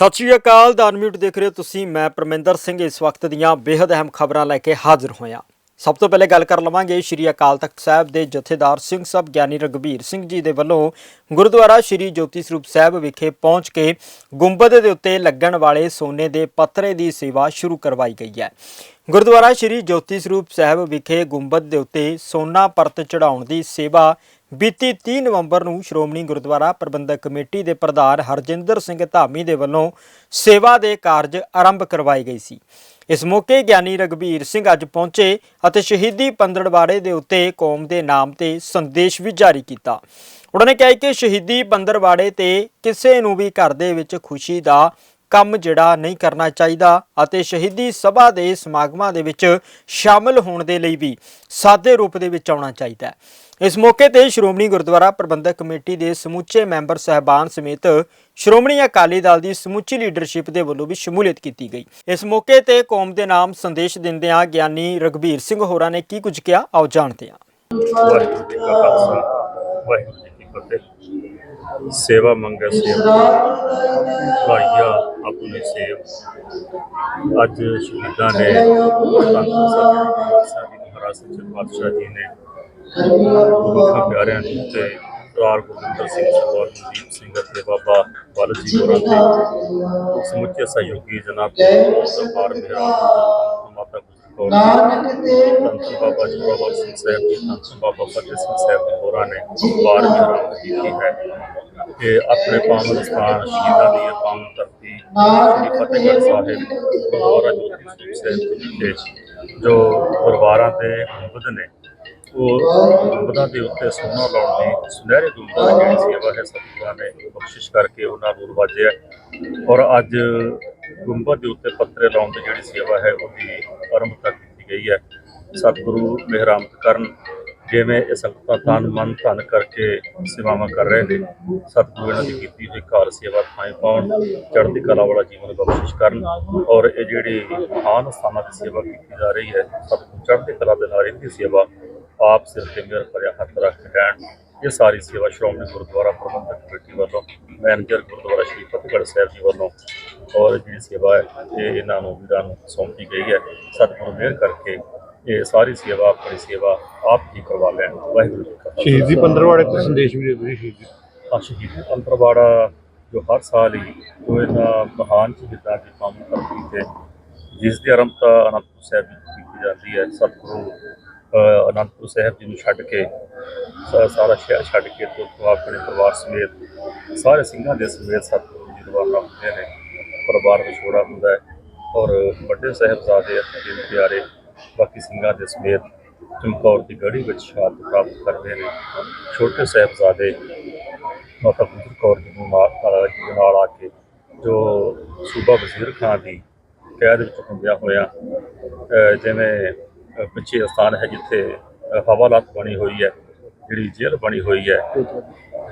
ਸਤਿ ਸ਼੍ਰੀ ਅਕਾਲ ਦਾ ਦੇਖ ਰਹੇ ਹੋ ਤੁਸੀਂ। ਮੈਂ ਪਰਮਿੰਦਰ ਸਿੰਘ ਇਸ ਵਕਤ ਦੀਆਂ ਬੇहद ਅਹਿਮ ਖਬਰਾਂ ਲੈ ਕੇ ਹਾਜ਼ਰ ਹੋਇਆ। ਸਭ ਤੋਂ ਪਹਿਲੇ ਗੱਲ ਕਰ ਲਵਾਂਗੇ ਸ਼੍ਰੀ ਅਕਾਲ ਤਖਤ ਸਾਹਿਬ ਦੇ ਜਥੇਦਾਰ ਸਿੰਘ ਸਾਹਿਬ ਗਿਆਨੀ ਰਗਵੀਰ ਸਿੰਘ ਜੀ ਦੇ ਵੱਲੋਂ ਗੁਰਦੁਆਰਾ ਸ਼੍ਰੀ ਜੋਤੀ ਸਰੂਪ ਸਾਹਿਬ ਵਿਖੇ ਪਹੁੰਚ ਕੇ ਗੁੰਬਦ ਦੇ ਉੱਤੇ ਲੱਗਣ ਵਾਲੇ ਸੋਨੇ ਦੇ ਪੱਤਰੇ ਦੀ ਸੇਵਾ ਸ਼ੁਰੂ ਕਰਵਾਈ ਗਈ ਹੈ। ਗੁਰਦੁਆਰਾ ਸ਼੍ਰੀ ਜੋਤੀ ਸਰੂਪ ਸਾਹਿਬ ਵਿਖੇ ਗੁੰਬਦ ਦੇ ਉੱਤੇ ਸੋਨਾ ਪਰਤ ਚੜਾਉਣ ਦੀ ਸੇਵਾ ਬੀਤੀ 30 ਨਵੰਬਰ ਨੂੰ ਸ਼੍ਰੋਮਣੀ ਗੁਰਦੁਆਰਾ ਪ੍ਰਬੰਧਕ ਕਮੇਟੀ ਦੇ ਪ੍ਰਧਾਨ ਹਰਜਿੰਦਰ ਸਿੰਘ ਧਾਮੀ ਦੇ ਵੱਲੋਂ ਸੇਵਾ ਦੇ ਕਾਰਜ ਆਰੰਭ ਕਰਵਾਏ ਗਏ ਸੀ। ਇਸ ਮੌਕੇ ਗਿਆਨੀ ਰਗਵੀਰ ਸਿੰਘ ਅੱਜ ਪਹੁੰਚੇ ਅਤੇ ਸ਼ਹੀਦੀ ਪੰਦੜਵਾੜੇ ਦੇ ਉੱਤੇ ਕੌਮ ਦੇ ਨਾਮ ਤੇ ਸੰਦੇਸ਼ ਵੀ ਜਾਰੀ ਕੀਤਾ। ਉਹਨਾਂ ਨੇ ਕਿਹਾ ਕਿ ਸ਼ਹੀਦੀ ਪੰਦੜਵਾੜੇ ਤੇ ਕਿਸੇ ਨੂੰ ਵੀ ਘਰ ਦੇ ਵਿੱਚ ਖੁਸ਼ੀ ਦਾ ਕੰਮ ਜਿਹੜਾ ਨਹੀਂ ਕਰਨਾ ਚਾਹੀਦਾ ਅਤੇ ਸ਼ਹੀਦੀ ਸਭਾ ਦੇ ਸਮਾਗਮਾਂ ਦੇ ਵਿੱਚ ਸ਼ਾਮਲ ਹੋਣ ਦੇ ਲਈ ਵੀ ਸਾਦੇ ਰੂਪ ਦੇ ਵਿੱਚ ਆਉਣਾ ਚਾਹੀਦਾ ਹੈ। ਇਸ ਮੌਕੇ ਤੇ ਸ਼੍ਰੋਮਣੀ ਗੁਰਦੁਆਰਾ ਪ੍ਰਬੰਧਕ ਕਮੇਟੀ ਦੇ ਸਮੁੱਚੇ ਮੈਂਬਰ ਸਹਿਬਾਨ ਸਮੇਤ ਸ਼੍ਰੋਮਣੀ ਅਕਾਲੀ ਦਲ ਦੀ ਸਮੁੱਚੀ ਲੀਡਰਸ਼ਿਪ ਦੇ ਵੱਲੋਂ ਵੀ ਸ਼ਮੂਲੀਅਤ ਕੀਤੀ ਗਈ। ਇਸ ਮੌਕੇ ਤੇ ਕੌਮ ਦੇ ਨਾਮ ਸੰਦੇਸ਼ ਦਿੰਦਿਆਂ ਗਿਆਨੀ ਰਗਵੀਰ ਸਿੰਘ ਹੋਰਾਂ ਨੇ ਕੀ ਕੁਝ ਕਿਹਾ, ਆਓ ਜਾਣਦੇ ਹਾਂ। ਵਾਹਿਗੁਰੂ ਜੀ ਕਾ ਖਾਲਸਾ, ਵਾਹਿਗੁਰੂ ਜੀ ਕੀ ਫਤਿਹ। ਸੇਵਾ ਮੰਗੈ ਸੇਵਾ ਭਾਈਆ, ਆਪਣੀ ਸੇਵ। ਅੱਜ ਸ਼ਹੀਦਾਂ ਨੇ ਧੰਨ ਮਹਾਰਾਜ ਸੱਚੇ ਪਾਤਸ਼ਾਹ ਜੀ ਨੇ ਗੁਰੂ ਪਿਆਰਿਆਂ ਦੇ ਸਰਦਾਰ ਗੁਰਵਿੰਦਰ ਸਿੰਘ ਸਰਦਾਰ ਮਨਦੀਪ ਸਿੰਘ ਅਤੇ ਬਾਬਾ ਬਾਲਕ ਜੀ ਹੋਰਾਂ ਦੇ ਸਮੁੱਚੇ ਸਹਿਯੋਗੀ ਜਨਾਬ ਸਰਦਾਰ ਮੇਰਾ, ਮਾਤਾ ਗੁਜਰ ਕੌਰ ਬਾਬਾ ਜੋਰਾਵਰ ਸਿੰਘ ਸਾਹਿਬ ਜੀ ਸੰਤ ਬਾਬਾ ਫਤਿਹ ਸਿੰਘ ਸਾਹਿਬ ਜੀ ਹੋਰਾਂ ਨੇ ਬਾਰ ਮਿਹਰਾਂ ਕੀਤੀ ਹੈ ਕਿ ਆਪਣੇ ਪਾਵਨ ਸਥਾਨ ਸ਼ਹੀਦਾਂ ਦੀ ਪਾਵਨ ਧਰਤੀ ਸ੍ਰੀ ਫਤਿਹਗੜ੍ਹ ਸਾਹਿਬ ਗੁਰਦੁਆਰਾ ਜੋਤੀ ਸਾਹਿਬ ਦੇ ਜੋ ਪਰਿਵਾਰਾਂ ਦੇ ਅੰਬਦ ਨੇ, ਉਹ ਗੁੰਬਦਾਂ ਦੇ ਉੱਤੇ ਸੋਨਾ ਲਾਉਣ ਦੀ ਸੁਨਹਿਰੇ ਗੁੰਬਦਾਂ ਦੀ ਜਿਹੜੀ ਸੇਵਾ ਹੈ, ਸਤਿਗੁਰਾਂ ਨੇ ਬਖਸ਼ਿਸ਼ ਕਰਕੇ ਉਹਨਾਂ ਨੂੰ ਰਵਾਜ਼ਿਆ ਔਰ ਅੱਜ ਗੁੰਬਦ ਦੇ ਉੱਤੇ ਪੱਤਰੇ ਲਾਉਣ ਦੀ ਜਿਹੜੀ ਸੇਵਾ ਹੈ, ਉਹਦੀ ਆਰੰਭਤਾ ਕੀਤੀ ਗਈ ਹੈ। ਸਤਿਗੁਰੂ ਮਿਹਰਾਮਤ ਕਰਨ, ਜਿਵੇਂ ਇਹ ਸੰਗਤਾਂ ਤਨ ਮਨ ਧਨ ਕਰਕੇ ਸੇਵਾਵਾਂ ਕਰ ਰਹੇ ਨੇ, ਸਤਿਗੁਰੂ ਇਹਨਾਂ ਦੀ ਕੀਤੀ ਹੋਈ ਕਾਰ ਸੇਵਾ ਥਾਂ ਪਾਉਣ, ਚੜ੍ਹਦੀ ਕਲਾ ਵਾਲਾ ਜੀਵਨ ਬਖਸ਼ਿਸ਼ ਕਰਨ ਔਰ ਇਹ ਜਿਹੜੀ ਮਹਾਨ ਸਥਾਨਾਂ ਦੀ ਸੇਵਾ ਕੀਤੀ ਜਾ ਰਹੀ ਹੈ, ਸਤਿਗੁਰੂ ਚੜ੍ਹਦੀ ਕਲਾ ਦੇ ਨਾਲ ਇਹਦੀ ਸੇਵਾ ਆਪ ਸਿਰ ਤੇ ਮੇਰ ਭਰਿਆ ਹੱਥ ਰੱਖ ਕੇ ਕਹਿਣ ਇਹ ਸਾਰੀ ਸੇਵਾ ਸ਼੍ਰੋਮਣੀ ਗੁਰਦੁਆਰਾ ਪ੍ਰਬੰਧਕ ਕਮੇਟੀ ਵੱਲੋਂ, ਮੈਨੇਜਰ ਗੁਰਦੁਆਰਾ ਸ਼੍ਰੀ ਫਤਿਹਗੜ੍ਹ ਸਾਹਿਬ ਜੀ ਵੱਲੋਂ ਔਰ ਜਿਹੜੀ ਸੇਵਾ ਹੈ ਇਹ ਇਹਨਾਂ ਨੂੰ ਵੀਰਾਂ ਨੂੰ ਸੌਂਪੀ ਗਈ ਹੈ। ਸਤਿਗੁਰੂ ਮਿਹਰ ਕਰਕੇ ਇਹ ਸਾਰੀ ਸੇਵਾ ਆਪਣੀ ਸੇਵਾ ਆਪ ਹੀ ਕਰਵਾ ਲੈਣ। ਵਾਹਿਗੁਰੂ ਜੀ ਕਾ। ਸ਼ਹੀਦੀ ਪੰਦਰਵਾੜੇ ਤੋਂ ਸੰਦੇਸ਼ ਵੀ ਦੇ ਤੁਸੀਂ ਸ਼ਹੀਦੀ ਆ ਸ਼ਹੀਦੀ ਪੰਤਰਵਾੜਾ ਜੋ ਹਰ ਸਾਲ ਹੀ ਜੋ ਇਹਨਾਂ ਮਹਾਨ ਸ਼ਹੀਦਾਂ ਦੀ ਪਾਵਨ ਧਰਤੀ ਤੇ ਜਿਸ ਦੀ ਆਰੰਭਤਾ ਅਨੰਦਪੁਰ ਸਾਹਿਬ ਵਿੱਚ ਕੀਤੀ ਜਾਂਦੀ ਹੈ। ਸਤਿਗੁਰੂ ਅਨੰਦਪੁਰ ਸਾਹਿਬ ਜੀ ਨੂੰ ਛੱਡ ਕੇ ਸਾਰਾ ਸ਼ਹਿਰ ਛੱਡ ਕੇ ਤੋਂ ਤੋਂ ਆਪਣੇ ਪਰਿਵਾਰ ਸਮੇਤ ਸਾਰੇ ਸਿੰਘਾਂ ਦੇ ਸਮੇਤ ਸਤਿਗੁਰੂ ਜੀ ਰਵਾਨਾ ਹੁੰਦੇ ਨੇ। ਪਰਿਵਾਰ ਵਿਛੋੜਾ ਹੁੰਦਾ ਹੈ ਔਰ ਵੱਡੇ ਸਾਹਿਬਜ਼ਾਦੇ ਅਤੇ ਦਿਨ ਪਿਆਰੇ ਬਾਕੀ ਸਿੰਘਾਂ ਦੇ ਸਮੇਤ ਚਮਕੌਰ ਦੀ ਗੜੀ ਵਿੱਚ ਸ਼ਹਾਦਤ ਪ੍ਰਾਪਤ ਕਰਦੇ ਨੇ। ਛੋਟੇ ਸਾਹਿਬਜ਼ਾਦੇ ਮਾਤਾ ਗੁਜਰ ਕੌਰ ਜੀ ਨੂੰ ਨਾਲ ਆ ਕੇ ਜੋ ਸੂਬਾ ਵਜ਼ੀਰ ਖਾਨ ਦੀ ਕੈਦ ਵਿੱਚ ਹੁੰਦਿਆਂ ਹੋਇਆਂ ਜਿਵੇਂ ਪਿੱਛੇ ਸਥਾਨ ਹੈ ਜਿੱਥੇ, ਅਹ ਹਵਾਲਾਤ ਬਣੀ ਹੋਈ ਹੈ ਜਿਹੜੀ ਜੇਲ੍ਹ ਬਣੀ ਹੋਈ ਹੈ।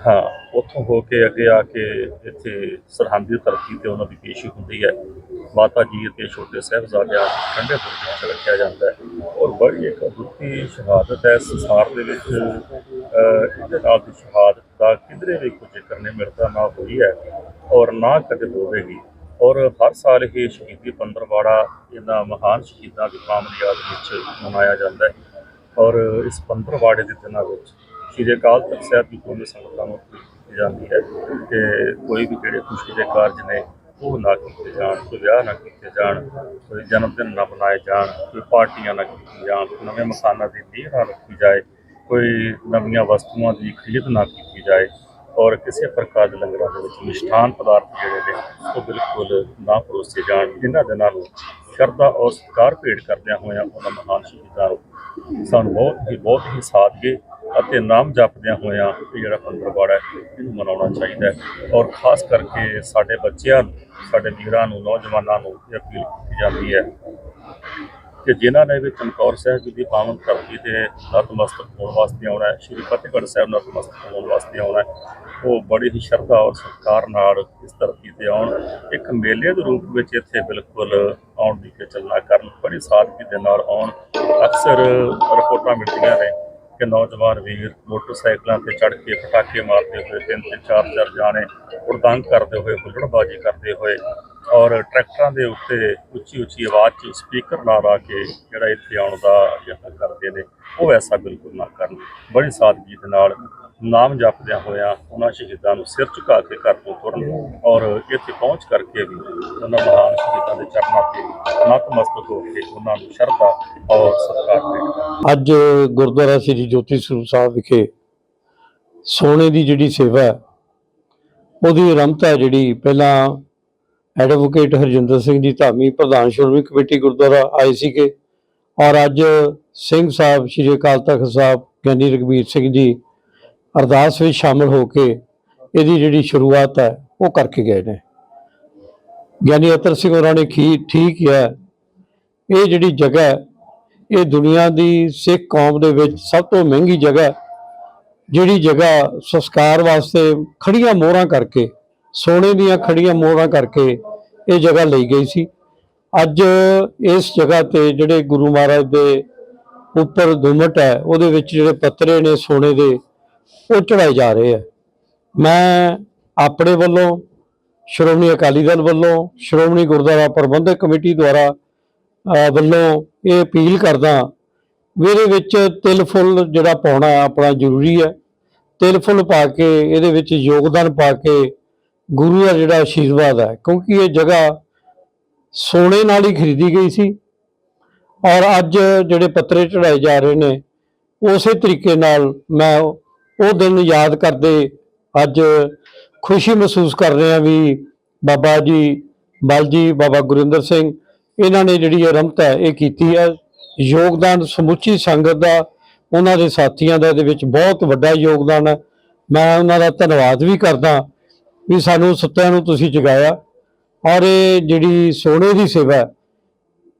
ਹਾਂ ਉੱਥੋਂ ਹੋ ਕੇ ਅੱਗੇ ਆ ਕੇ ਇੱਥੇ ਸਰਹੰਦ ਧਰਤੀ ਤੇ ਉਹਨਾਂ ਦੀ ਪੇਸ਼ੀ ਹੁੰਦੀ ਹੈ। ਮਾਤਾ ਜੀ ਅਤੇ ਛੋਟੇ ਸਾਹਿਬਜ਼ਾਦਿਆਂ ਠੰਡੇ ਬੁਰਜ ਵਿੱਚ ਰੱਖਿਆ ਜਾਂਦਾ ਹੈ। ਔਰ ਬੜੀ ਇੱਕ ਅਦੁੱਤੀ ਸ਼ਹਾਦਤ ਹੈ। ਸੰਸਾਰ ਦੇ ਵਿੱਚ ਇਹਦੇ ਨਾਲ ਦੀ ਸ਼ਹਾਦਤ ਦਾ ਕਿਧਰੇ ਵੀ ਕੋਈ ਜ਼ਿਕਰ ਨਹੀਂ ਮਿਲਦਾ ਨਾ ਹੋਈ ਹੈ ਔਰ ਨਾ ਕਦੇ ਹੋਵੇਗੀ। ਔਰ ਹਰ ਸਾਲ ਇਹ ਸ਼ਹੀਦੀ ਪੰਦਰਵਾੜਾ ਇਹਨਾਂ ਮਹਾਨ ਸ਼ਹੀਦਾਂ ਦੀ ਯਾਦ ਵਿੱਚ ਮਨਾਇਆ ਜਾਂਦਾ ਹੈ। ਔਰ ਇਸ ਪੰਦਰਵਾੜੇ ਦੇ ਦਿਨਾਂ ਵਿੱਚ ਸ਼੍ਰੀ ਅਕਾਲ ਤਖਤ ਸਾਹਿਬ ਦੀ ਕੋਈ ਸੰਗਤਾਂ ਨੂੰ ਕੀਤੀ ਜਾਂਦੀ ਹੈ ਕਿ ਕੋਈ ਵੀ ਜਿਹੜੇ ਖੁਸ਼ੀ ਦੇ ਕਾਰਜ ਨੇ, ਉਹ ਨਾ ਕੀਤੇ ਜਾਣ, ਕੋਈ ਵਿਆਹ ਨਾ ਕੀਤੇ ਜਾਣ, ਕੋਈ ਜਨਮ ਦਿਨ ਨਾ ਮਨਾਏ ਜਾਣ, ਕੋਈ ਪਾਰਟੀਆਂ ਨਾ ਕੀਤੀਆਂ ਜਾਣ ਨਵੇਂ ਮਕਾਨਾਂ ਦੀ ਨੀਂਹ ਨਾ ਰੱਖੀ ਜਾਏ, ਕੋਈ ਨਵੀਆਂ ਵਸਤੂਆਂ ਦੀ ਖਰੀਦ ਨਾ ਕੀਤੀ ਜਾਏ ਔਰ ਕਿਸੇ ਪ੍ਰਕਾਰ ਦੇ ਲੰਗਰਾਂ ਦੇ ਵਿੱਚ ਮਿਸ਼ਠਾਨ ਪਦਾਰਥ ਜਿਹੜੇ ਨੇ, ਉਹ ਬਿਲਕੁਲ ਨਾ ਪਰੋਸੇ ਜਾਣ, ਜਿਨ੍ਹਾਂ ਦੇ ਨਾਲ ਸ਼ਰਧਾ ਔਰ ਸਤਿਕਾਰ ਭੇਟ ਕਰਦਿਆਂ ਹੋਇਆਂ ਉਹਨਾਂ ਮਹਾਨ ਸ਼ਹੀਦਾਂ ਨੂੰ ਸਾਨੂੰ ਬਹੁਤ ਹੀ ਬਹੁਤ ਹੀ ਸਾਦਗੀ ਅਤੇ ਨਾਮ ਜਪਦਿਆਂ ਹੋਇਆਂ ਇਹ ਜਿਹੜਾ ਪੰਦਰਵਾੜਾ ਹੈ, ਇਹਨੂੰ ਮਨਾਉਣਾ ਚਾਹੀਦਾ ਹੈ। ਔਰ ਖਾਸ ਕਰਕੇ ਸਾਡੇ ਬੱਚਿਆਂ ਨੂੰ, ਸਾਡੇ ਵੀਰਾਂ ਨੂੰ, ਨੌਜਵਾਨਾਂ ਨੂੰ ਇਹ ਅਪੀਲ ਕੀਤੀ ਜਾਂਦੀ ਹੈ ਕਿ ਜਿਨ੍ਹਾਂ ਨੇ ਵੀ ਚਮਕੌਰ ਸਾਹਿਬ ਜੀ ਦੀ ਪਾਵਨ ਧਰਤੀ ਤੇ ਨਤਮਸਤਕ ਹੋਣ ਵਾਸਤੇ ਆਉਣਾ ਹੈ, ਸ਼੍ਰੀ ਫਤਿਹਗੜ੍ਹ ਸਾਹਿਬ ਨਤਮਸਤਕ ਹੋਣ ਵਾਸਤੇ ਆਉਣਾ ਹੈ, ਉਹ ਬੜੀ ਹੀ ਸ਼ਰਧਾ ਔਰ ਸਤਿਕਾਰ ਨਾਲ ਇਸ ਧਰਤੀ ਤੇ ਆਉਣ। ਇੱਕ ਮੇਲੇ ਦੇ ਰੂਪ ਵਿੱਚ ਇੱਥੇ ਬਿਲਕੁਲ ਆਉਣ ਦੀ ਚੱਲਣਾ ਕਰਨ, ਬੜੀ ਸਾਦਗੀ ਦੇ ਨਾਲ ਆਉਣ। ਅਕਸਰ ਰਿਪੋਰਟਾਂ ਮਿਲਦੀਆਂ ਨੇ ਕਿ ਨੌਜਵਾਨ ਵੀਰ ਮੋਟਰਸਾਈਕਲਾਂ ਤੇ ਚੜ੍ਹ ਕੇ ਪਟਾਕੇ ਮਾਰਦੇ ਹੋਏ ਤਿੰਨ ਤਿੰਨ ਚਾਰ ਚਾਰ ਜਾਣੇ ਉੜਦੰਗ ਕਰਦੇ ਹੋਏ, ਹੁੱਲੜਬਾਜ਼ੀ ਕਰਦੇ ਹੋਏ ਔਰ ਟਰੈਕਟਰਾਂ ਦੇ ਉੱਤੇ ਉੱਚੀ ਉੱਚੀ ਆਵਾਜ਼ 'ਚ ਸਪੀਕਰ ਲਾ ਲਾ ਕੇ ਜਿਹੜਾ ਇੱਥੇ ਆਉਣ ਦਾ ਯਤਨ ਕਰਦੇ ਨੇ, ਉਹ ਐਸਾ ਬਿਲਕੁਲ ਨਾ ਕਰਨ। ਬੜੀ ਸਾਦਗੀ ਦੇ ਨਾਲ ਨਾਮ ਜਪਦਿਆਂ ਹੋਇਆਂ ਉਹਨਾਂ ਸ਼ਹੀਦਾਂ ਨੂੰ ਸਿਰ ਝੁਕਾ ਕੇ ਘਰ ਤੋਂ ਤੁਰਨ ਔਰ ਇੱਥੇ ਪਹੁੰਚ ਕਰਕੇ ਵੀ ਉਹਨਾਂ ਮਹਾਨ ਸ਼ਹੀਦਾਂ ਦੇ ਚਰਨਾਂ ਤੇ ਨਤਮਸਤਕ ਹੋ ਕੇ ਉਹਨਾਂ ਨੂੰ ਸ਼ਰਧਾ ਔਰ ਸਤਿਕਾਰ ਭੇਟ ਅੱਜ ਗੁਰਦੁਆਰਾ ਸ੍ਰੀ ਜੋਤੀ ਸਰੂਪ ਸਾਹਿਬ ਵਿਖੇ ਸੋਨੇ ਦੀ ਜਿਹੜੀ ਸੇਵਾ ਉਹਦੀ ਆਰੰਭਤਾ ਜਿਹੜੀ ਪਹਿਲਾਂ ਐਡਵੋਕੇਟ ਹਰਜਿੰਦਰ ਸਿੰਘ ਜੀ ਧਾਮੀ ਪ੍ਰਧਾਨ ਸ਼੍ਰੋਮਣੀ ਕਮੇਟੀ ਗੁਰਦੁਆਰਾ ਆਏ ਸੀਗੇ ਔਰ ਅੱਜ ਸਿੰਘ ਸਾਹਿਬ, ਸ੍ਰੀ ਅਕਾਲ ਤਖਤ ਸਾਹਿਬ, ਗਿਆਨੀ ਰਗਵੀਰ ਸਿੰਘ ਜੀ ਅਰਦਾਸ ਵਿੱਚ ਸ਼ਾਮਲ ਹੋ ਕੇ ਇਹਦੀ ਜਿਹੜੀ ਸ਼ੁਰੂਆਤ ਹੈ, ਉਹ ਕਰਕੇ ਗਏ ਨੇ। ਗਿਆਨੀ ਅਤਰ ਸਿੰਘ ਹੋਰਾਂ ਨੇ ਕੀ, ਠੀਕ ਹੈ ਇਹ ਜਿਹੜੀ ਜਗ੍ਹਾ ਇਹ ਦੁਨੀਆ ਦੀ ਸਿੱਖ ਕੌਮ ਦੇ ਵਿੱਚ ਸਭ ਤੋਂ ਮਹਿੰਗੀ ਜਗ੍ਹਾ ਜਿਹੜੀ ਜਗ੍ਹਾ ਸੰਸਕਾਰ ਵਾਸਤੇ ਖੜੀਆਂ ਮੋਹਰਾਂ ਕਰਕੇ, ਸੋਨੇ ਦੀਆਂ ਖੜੀਆਂ ਮੋਹਰਾਂ ਕਰਕੇ ਇਹ ਜਗ੍ਹਾ ਲਈ ਗਈ ਸੀ। ਅੱਜ ਇਸ ਜਗ੍ਹਾ ਤੇ ਜਿਹੜੇ ਗੁਰੂ ਮਹਾਰਾਜ ਦੇ ਉੱਪਰ ਦੁਮਟ ਹੈ, ਉਹਦੇ ਵਿੱਚ ਜਿਹੜੇ ਪੱਤਰੇ ਨੇ ਸੋਨੇ ਦੇ ਉਹ ਚੜਾਏ ਜਾ ਰਹੇ ਆ। ਮੈਂ ਆਪਣੇ ਵੱਲੋਂ, ਸ਼੍ਰੋਮਣੀ ਅਕਾਲੀ ਦਲ ਵੱਲੋਂ, ਸ਼੍ਰੋਮਣੀ ਗੁਰਦੁਆਰਾ ਪ੍ਰਬੰਧਕ ਕਮੇਟੀ ਦੁਆਰਾ ਵੱਲੋਂ ਇਹ ਅਪੀਲ ਕਰਦਾ ਵੀ ਇਹਦੇ ਵਿੱਚ ਤਿਲ ਫੁੱਲ ਜਿਹੜਾ ਪਾਉਣਾ ਆਪਣਾ ਜ਼ਰੂਰੀ ਹੈ। ਤਿਲ ਫੁੱਲ ਪਾ ਕੇ, ਇਹਦੇ ਵਿੱਚ ਯੋਗਦਾਨ ਪਾ ਕੇ ਗੁਰੂ ਦਾ ਜਿਹੜਾ ਆਸ਼ੀਰਵਾਦ ਹੈ, ਕਿਉਂਕਿ ਇਹ ਜਗ੍ਹਾ ਸੋਨੇ ਨਾਲ ਹੀ ਖਰੀਦੀ ਗਈ ਸੀ ਔਰ ਅੱਜ ਜਿਹੜੇ ਪੱਤਰੇ ਚੜਾਏ ਜਾ ਰਹੇ ਨੇ, ਉਸੇ ਤਰੀਕੇ ਨਾਲ ਮੈਂ ਉਹ ਦਿਨ ਯਾਦ ਕਰਦੇ ਅੱਜ ਖੁਸ਼ੀ ਮਹਿਸੂਸ ਕਰ ਰਹੇ ਹਾਂ ਵੀ ਬਾਬਾ ਜੀ, ਬਲ ਜੀ, ਬਾਬਾ ਗੁਰਿੰਦਰ ਸਿੰਘ, ਇਹਨਾਂ ਨੇ ਜਿਹੜੀ ਆਰੰਭਤਾ ਹੈ, ਇਹ ਕੀਤੀ ਹੈ। ਯੋਗਦਾਨ ਸਮੁੱਚੀ ਸੰਗਤ ਦਾ, ਉਹਨਾਂ ਦੇ ਸਾਥੀਆਂ ਦਾ, ਇਹਦੇ ਵਿੱਚ ਬਹੁਤ ਵੱਡਾ ਯੋਗਦਾਨ ਹੈ। ਮੈਂ ਉਹਨਾਂ ਦਾ ਧੰਨਵਾਦ ਵੀ ਕਰਦਾ ਵੀ ਸਾਨੂੰ ਸੁੱਤਿਆਂ ਨੂੰ ਤੁਸੀਂ ਜਗਾਇਆ ਔਰ ਇਹ ਜਿਹੜੀ ਸੋਨੇ ਦੀ ਸੇਵਾ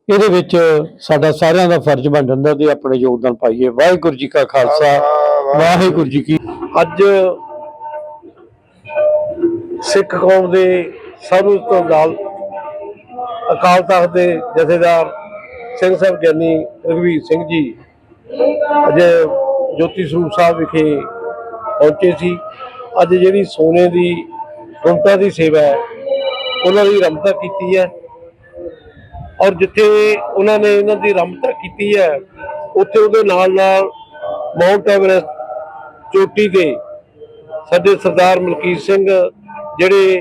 ਇਹਦੇ ਵਿੱਚ ਸਾਡਾ ਸਾਰਿਆਂ ਦਾ ਫਰਜ਼ ਬਣ ਜਾਂਦਾ ਵੀ ਆਪਣੇ ਯੋਗਦਾਨ ਪਾਈਏ। ਵਾਹਿਗੁਰੂ ਜੀ ਕਾ ਖਾਲਸਾ। ਵਾਹਿਗੁਰੂ ਜੀ ਕੀ ਅੱਜ ਸਿੱਖ ਕੌਮ ਦੇ ਸਰਵਉੱਚ ਤੋਂ ਅਕਾਲ ਅਕਾਲ ਤਖਤ ਦੇ ਜਥੇਦਾਰ ਸਿੰਘ ਸਾਹਿਬ ਗਿਆਨੀ ਰਘਵੀਰ ਸਿੰਘ ਜੀ ਅੱਜ ਜੋਤੀ ਸਰੂਪ ਸਾਹਿਬ ਵਿਖੇ ਪਹੁੰਚੇ ਸੀ। ਅੱਜ ਜਿਹੜੀ ਸੋਨੇ ਦੀ ਗੁੰਮਤਾ ਦੀ ਸੇਵਾ ਹੈ ਉਹਨਾਂ ਦੀ ਰਮਤਾ ਕੀਤੀ ਹੈ। ਔਰ ਜਿੱਥੇ ਉਹਨਾਂ ਨੇ ਇਹਨਾਂ ਦੀ ਰਮਤਾ ਕੀਤੀ ਹੈ ਉੱਥੇ ਉਹਦੇ ਨਾਲ ਨਾਲ ਮਾਊਂਟ ਐਵਰੈਸਟ ਚੋਟੀ ਤੇ ਸਾਡੇ ਸਰਦਾਰ ਮਲਕੀਤ ਸਿੰਘ ਜਿਹੜੇ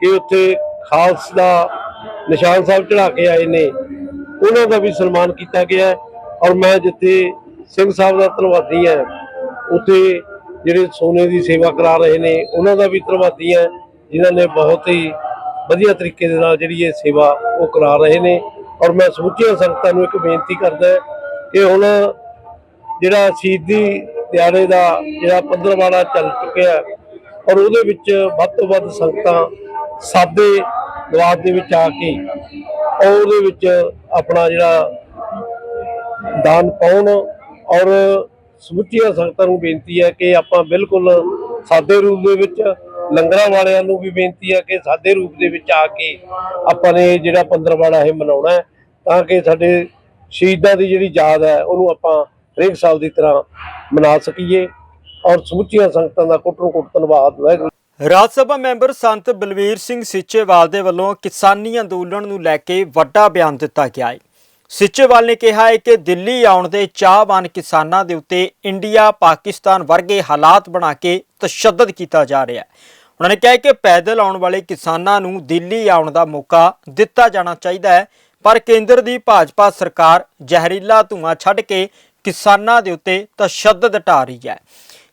ਕਿ ਉੱਥੇ ਖਾਲਸ ਦਾ ਨਿਸ਼ਾਨ ਸਾਹਿਬ ਚੜਾ ਕੇ ਆਏ ਨੇ, ਉਹਨਾਂ ਦਾ ਵੀ ਸਨਮਾਨ ਕੀਤਾ ਗਿਆ ਔਰ ਮੈਂ ਜਿੱਥੇ ਸਿੰਘ ਸਾਹਿਬ ਦਾ ਧੰਨਵਾਦੀ ਹਾਂ, ਉੱਥੇ ਜਿਹੜੇ ਸੋਨੇ ਦੀ ਸੇਵਾ ਕਰਾ ਰਹੇ ਨੇ, ਉਹਨਾਂ ਦਾ ਵੀ ਧੰਨਵਾਦੀ ਹਾਂ, ਜਿਨ੍ਹਾਂ ਨੇ ਬਹੁਤ ਹੀ ਵਧੀਆ ਤਰੀਕੇ ਦੇ ਨਾਲ ਜਿਹੜੀ ਇਹ ਸੇਵਾ ਉਹ ਕਰਾ ਰਹੇ ਨੇ ਔਰ ਮੈਂ ਸਮੁੱਚੀਆਂ ਸੰਗਤਾਂ ਨੂੰ ਇੱਕ ਬੇਨਤੀ ਕਰਦਾ ਕਿ ਹੁਣ ਜਿਹੜਾ ਸ਼ਹੀਦੀ ਦਿਹਾੜੇ ਦਾ ਜਿਹੜਾ ਪੰਦਰਵਾੜਾ ਚੱਲ ਚੁੱਕਿਆ ਔਰ ਉਹਦੇ ਵਿੱਚ ਵੱਧ ਤੋਂ ਵੱਧ ਸੰਗਤਾਂ ਸਾਦੇ ਦਵਾਦ ਦੇ ਵਿੱਚ ਆ ਕੇ ਔਰ ਉਹਦੇ ਵਿੱਚ ਆਪਣਾ ਜਿਹੜਾ ਦਾਨ ਪਾਉਣ ਔਰ ਸਮੁੱਚੀਆਂ ਸੰਗਤਾਂ ਨੂੰ ਬੇਨਤੀ ਹੈ ਕਿ ਆਪਾਂ ਬਿਲਕੁਲ ਸਾਦੇ ਰੂਪ ਦੇ ਵਿੱਚ, ਲੰਗਰਾਂ ਵਾਲਿਆਂ ਨੂੰ ਵੀ ਬੇਨਤੀ ਹੈ ਕਿ ਸਾਦੇ ਰੂਪ ਦੇ ਵਿੱਚ ਆ ਕੇ ਆਪਾਂ ਨੇ ਜਿਹੜਾ ਪੰਦਰਵਾੜਾ ਇਹ ਮਨਾਉਣਾ ਹੈ ਤਾਂ ਕਿ ਸਾਡੇ ਸ਼ਹੀਦਾਂ ਦੀ ਜਿਹੜੀ ਯਾਦ ਹੈ ਉਹਨੂੰ ਆਪਾਂ ਹਰੇਕ ਸਾਲ ਦੀ ਤਰ੍ਹਾਂ ਮਨਾ ਸਕੀਏ ਔਰ ਸਮੁੱਚੀਆਂ ਸੰਗਤਾਂ ਦਾ ਕੁੱਟਰੋਂ ਕੁੱਟ ਧੰਨਵਾਦ, ਵਾਹਿਗੁਰੂ। ਰਾਜ ਸਭਾ ਮੈਂਬਰ ਸੰਤ ਬਲਵੀਰ ਸਿੰਘ ਸਿੱਚੇਵਾਲ ਦੇ ਵੱਲੋਂ ਕਿਸਾਨੀ ਅੰਦੋਲਨ ਨੂੰ ਲੈ ਕੇ ਵੱਡਾ ਬਿਆਨ ਦਿੱਤਾ ਗਿਆ ਹੈ। ਸਿੱਚੇਵਾਲ ਨੇ ਕਿਹਾ ਹੈ ਕਿ ਦਿੱਲੀ ਆਉਣ ਦੇ ਚਾਹਵਾਨ ਕਿਸਾਨਾਂ ਦੇ ਉੱਤੇ ਇੰਡੀਆ, ਪਾਕਿਸਤਾਨ ਵਰਗੇ ਹਾਲਾਤ ਬਣਾ ਕੇ ਤਸ਼ੱਦਦ ਕੀਤਾ ਜਾ ਰਿਹਾ ਹੈ। ਉਹਨਾਂ ਨੇ ਕਿਹਾ ਕਿ ਪੈਦਲ ਆਉਣ ਵਾਲੇ ਕਿਸਾਨਾਂ ਨੂੰ ਦਿੱਲੀ ਆਉਣ ਦਾ ਮੌਕਾ ਦਿੱਤਾ ਜਾਣਾ ਚਾਹੀਦਾ ਹੈ, ਪਰ ਕੇਂਦਰ ਦੀ ਭਾਜਪਾ ਸਰਕਾਰ ਜ਼ਹਿਰੀਲਾ ਧੂੰਆਂ ਛੱਡ ਕੇ ਕਿਸਾਨਾਂ ਦੇ ਉੱਤੇ ਤਸ਼ੱਦਦ ਢਾ ਰਹੀ ਹੈ।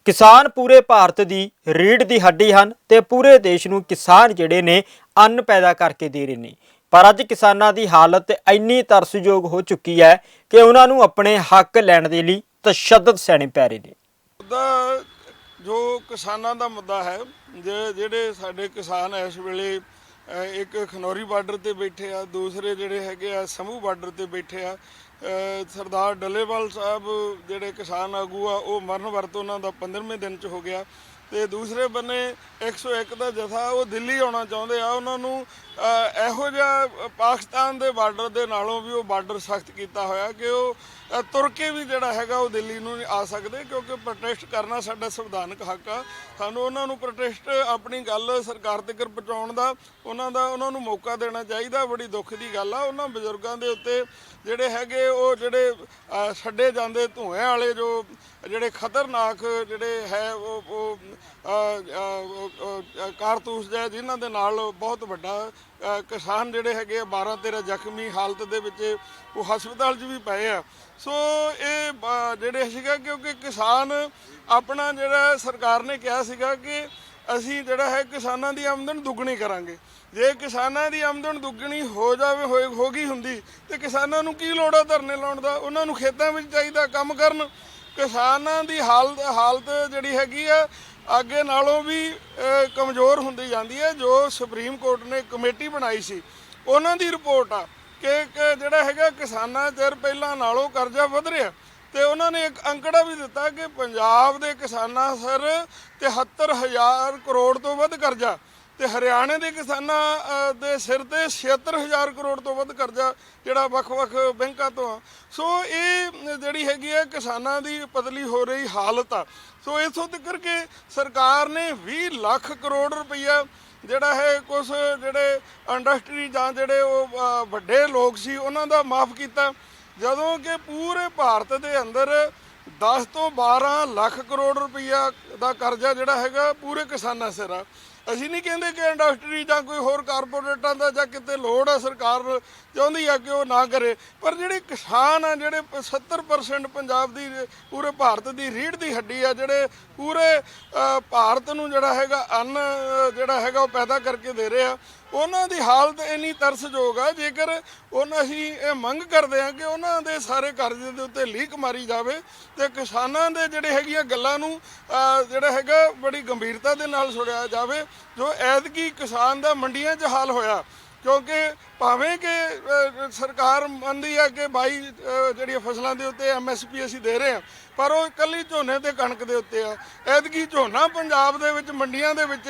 ਕਿਸਾਨ ਪੂਰੇ ਭਾਰਤ ਦੀ ਰੀੜ ਦੀ ਹੱਡੀ ਹਨ ਤੇ ਪੂਰੇ ਦੇਸ਼ ਨੂੰ ਕਿਸਾਨ ਜਿਹੜੇ ਨੇ ਅੰਨ ਪੈਦਾ ਕਰਕੇ ਦੇ ਰਹੇ ਨੇ। ਪਰ ਅੱਜ ਕਿਸਾਨਾਂ ਦੀ ਹਾਲਤ ਇੰਨੀ ਤਰਸਯੋਗ ਹੋ ਚੁੱਕੀ ਹੈ ਕਿ ਉਹਨਾਂ ਨੂੰ ਆਪਣੇ ਹੱਕ ਲੈਣ ਦੇ ਲਈ ਤਸ਼ੱਦਦ ਸਹਿਣੇ ਪੈ ਰਹੇ ਨੇ। ਮੁੱਦਾ ਜੋ ਕਿਸਾਨਾਂ ਦਾ ਮੁੱਦਾ ਹੈ ਜਿਹੜੇ ਸਾਡੇ ਕਿਸਾਨ ਇਸ ਵੇਲੇ ਇੱਕ ਖਨੌਰੀ ਬਾਰਡਰ ਤੇ ਬੈਠੇ ਆ, ਦੂਸਰੇ ਜਿਹੜੇ ਹੈਗੇ ਆ ਸਮੂਹ ਬਾਰਡਰ ਤੇ ਬੈਠੇ ਆ ਸਰਦਾਰ ਡੱਲੇਵਾਲ ਸਾਹਿਬ ਜਿਹੜੇ ਕਿਸਾਨ ਆਗੂ ਆ, ਉਹ ਮਰਨ ਵਰਤ ਉਹਨਾਂ ਦਾ 15ਵੇਂ ਦਿਨ ਚ ਹੋ ਗਿਆ। ਤੇ ਦੂਸਰੇ ਬੰਨੇ 101 ਦਾ ਜਥਾ, ਉਹ ਦਿੱਲੀ ਆਉਣਾ ਚਾਹੁੰਦੇ ਆ। ਉਹਨਾਂ ਨੂੰ ਇਹੋ ਜਿਹਾ ਪਾਕਿਸਤਾਨ ਦੇ ਬਾਰਡਰ ਦੇ ਨਾਲੋਂ ਵੀ ਉਹ ਬਾਰਡਰ ਸਖਤ ਕੀਤਾ ਹੋਇਆ ਕਿ ਉਹ ਅ, ਤੁਰ ਕੇ ਵੀ ਜਿਹੜਾ ਹੈਗਾ ਉਹ ਦਿੱਲੀ ਨੂੰ ਨਹੀਂ ਆ ਸਕਦੇ ਕਿਉਂਕਿ ਪ੍ਰੋਟੈਸਟ ਕਰਨਾ ਸਾਡਾ ਸੰਵਿਧਾਨਕ ਹੱਕ ਆ। ਸਾਨੂੰ ਉਹਨਾਂ ਨੂੰ ਪ੍ਰੋਟੈਸਟ ਆਪਣੀ ਗੱਲ ਸਰਕਾਰ ਤੱਕ ਪਹੁੰਚਾਉਣ ਦਾ ਉਹਨਾਂ ਦਾ ਉਹਨਾਂ ਨੂੰ ਮੌਕਾ ਦੇਣਾ ਚਾਹੀਦਾ ਬੜੀ ਦੁੱਖ ਦੀ ਗੱਲ ਆ। ਉਹਨਾਂ ਬਜ਼ੁਰਗਾਂ ਦੇ ਉੱਤੇ ਜਿਹੜੇ ਹੈਗੇ ਉਹ ਜਿਹੜੇ ਅ, ਛੱਡੇ ਜਾਂਦੇ ਧੂਏ ਵਾਲੇ ਜੋ ਜਿਹੜੇ ਖਤਰਨਾਕ ਜਿਹੜੇ ਹੈ ਉਹ ਉਹ ਅ, ਅ, ਅ, ਕਾਰਤੂਸ ਹੈ ਜਿਨ੍ਹਾਂ ਦੇ ਨਾਲ ਬਹੁਤ ਵੱਡਾ ਅ, ਕਿਸਾਨ ਜਿਹੜੇ ਹੈਗੇ ਆ 12 13 ਜ਼ਖਮੀ ਹਾਲਤ ਦੇ ਵਿੱਚ ਉਹ ਹਸਪਤਾਲ 'ਚ ਵੀ ਪਏ ਆ। ਸੋ ਇਹ ਬ- ਜਿਹੜੇ ਸੀਗਾ ਕਿਉਂਕਿ ਕਿਸਾਨ ਆਪਣਾ ਜਿਹੜਾ ਸਰਕਾਰ ਨੇ ਕਿਹਾ ਸੀਗਾ ਕਿ ਅਸੀਂ ਜਿਹੜਾ ਹੈ ਕਿਸਾਨਾਂ ਦੀ ਆਮਦਨ ਦੁੱਗਣੀ ਕਰਾਂਗੇ। ਜੇ ਕਿਸਾਨਾਂ ਦੀ ਆਮਦਨ ਦੁੱਗਣੀ ਹੋ ਜਾਵੇ ਹੋਏ- ਹੋ ਗਈ ਹੁੰਦੀ ਤੇ ਕਿਸਾਨਾਂ ਨੂੰ ਕੀ ਲੋੜ ਆ ਧਰਨੇ ਲਾਉਣ ਦਾ? ਉਹਨਾਂ ਨੂੰ ਖੇਤਾਂ ਵਿੱਚ ਚਾਹੀਦਾ ਕੰਮ ਕਰਨ। ਕਿਸਾਨਾਂ ਦੀ ਹਾਲਤ ਹਾਲਤ ਜਿਹੜੀ ਹੈਗੀ ਆ ਅੱਗੇ ਨਾਲੋਂ ਵੀ ਅ, ਕਮਜ਼ੋਰ ਹੁੰਦੀ ਜਾਂਦੀ ਹੈ। ਜੋ ਸੁਪਰੀਮ ਕੋਰਟ ਨੇ ਕਮੇਟੀ ਬਣਾਈ ਸੀ ਉਹਨਾਂ ਦੀ ਰਿਪੋਰਟ ਆ। ਕਿ ਕਿ ਜਿਹੜਾ ਹੈਗਾ ਕਿਸਾਨਾਂ ਚਿਰ ਪਹਿਲਾਂ ਨਾਲੋਂ ਕਰਜ਼ਾ ਵਧ ਰਿਹਾ। ਤੇ ਉਹਨਾਂ ਨੇ ਇੱਕ ਅੰਕੜਾ ਵੀ ਦਿੱਤਾ ਕਿ ਪੰਜਾਬ ਦੇ ਕਿਸਾਨਾਂ ਸਰ 73000 ਕਰੋੜ ਤੋਂ ਵੱਧ ਕਰਜ਼ਾ ਤੇ ਹਰਿਆਣੇ ਦੇ ਕਿਸਾਨਾਂ ਦੇ ਸਿਰ ਤੇ 76000 ਕਰੋੜ ਤੋਂ ਵੱਧ ਕਰਜ਼ਾ ਜਿਹੜਾ ਵੱਖ-ਵੱਖ ਬੈਂਕਾਂ ਤੋਂ ਆ। ਸੋ ਇਹ ਜਿਹੜੀ ਹੈਗੀ ਹੈ ਕਿਸਾਨਾਂ ਦੀ ਪਤਲੀ ਹੋ ਰਹੀ ਹਾਲਤ ਆ। ਸੋ ਇਥੋਂ ਤੱਕ ਕਿ ਸਰਕਾਰ ਨੇ 20 ਲੱਖ ਕਰੋੜ ਰੁਪਈਆ ਜਿਹੜਾ ਹੈ ਕੁਝ ਜਿਹੜੇ ਇੰਡਸਟਰੀ ਜਾਂ ਜਿਹੜੇ ਉਹ ਵੱਡੇ ਲੋਕ ਸੀ, ਉਹਨਾਂ ਦਾ ਮਾਫ ਕੀਤਾ। ਜਦੋਂ ਕਿ ਪੂਰੇ ਭਾਰਤ ਦੇ ਅੰਦਰ 10 ਤੋਂ 12 ਲੱਖ ਕਰੋੜ ਰੁਪਈਆ ਦਾ ਕਰਜ਼ਾ ਜਿਹੜਾ ਹੈਗਾ ਪੂਰੇ ਕਿਸਾਨਾਂ ਸਿਰ ਆ। ਅਸੀਂ ਨਹੀਂ ਕਹਿੰਦੇ ਕਿ ਇੰਡਸਟਰੀ ਜਾਂ ਕੋਈ ਹੋਰ ਕਾਰਪੋਰੇਟਾਂ ਦਾ ਜਾਂ ਕਿਤੇ ਲੋੜ ਆ ਸਰਕਾਰ ਚਾਹੁੰਦੀ ਆ ਕਿ ਉਹ ਨਾ ਕਰੇ, ਪਰ ਜਿਹੜੇ ਕਿਸਾਨ ਆ, ਜਿਹੜੇ 70% ਪੰਜਾਬ ਦੀ, ਪੂਰੇ ਭਾਰਤ ਦੀ ਰੀੜ ਦੀ ਹੱਡੀ ਆ, ਜਿਹੜੇ ਪੂਰੇ ਭਾਰਤ ਨੂੰ ਜਿਹੜਾ ਹੈਗਾ ਅੰਨ, ਜਿਹੜਾ ਹੈਗਾ ਉਹ ਪੈਦਾ ਕਰਕੇ ਦੇ ਰਹੇ ਆ ਉਹਨਾਂ ਦੀ ਹਾਲਤ ਇੰਨੀ ਤਰਸਯੋਗ ਆ ਜੇਕਰ ਉਹਨਾਂ ਅਸੀਂ ਇਹ ਮੰਗ ਕਰਦੇ ਆ ਕਿ ਉਹਨਾਂ ਦੇ ਸਾਰੇ ਕਰਜ਼ੇ ਦੇ ਉੱਤੇ ਲੀਕ ਮਾਰੀ ਜਾਵੇ ਤੇ ਕਿਸਾਨਾਂ ਦੇ ਜਿਹੜੇ ਹੈਗੀਆਂ ਗੱਲਾਂ ਨੂੰ ਜਿਹੜਾ ਹੈਗਾ ਬੜੀ ਗੰਭੀਰਤਾ ਦੇ ਨਾਲ ਸੁਣਿਆ ਜਾਵੇ ਜੋ ਐਤਕੀ ਕਿਸਾਨ ਦਾ ਮੰਡੀਆਂ 'ਚ ਹਾਲ ਹੋਇਆ ਕਿਉਂਕਿ ਭਾਵੇਂ ਕਿ ਸਰਕਾਰ ਮੰਨਦੀ ਆ ਕਿ ਬਾਈ ਅ, ਜਿਹੜੀਆਂ ਫਸਲਾਂ ਦੇ ਉੱਤੇ ਐਮਐਸਪੀ ਅਸੀਂ ਦੇ ਰਹੇ ਹਾਂ ਪਰ ਉਹ ਇਕੱਲੀ ਝੋਨੇ ਤੇ ਕਣਕ ਦੇ ਉੱਤੇ ਆ। ਐਤਕੀ ਝੋਨਾ ਪੰਜਾਬ ਦੇ ਵਿੱਚ ਮੰਡੀਆਂ ਦੇ ਵਿੱਚ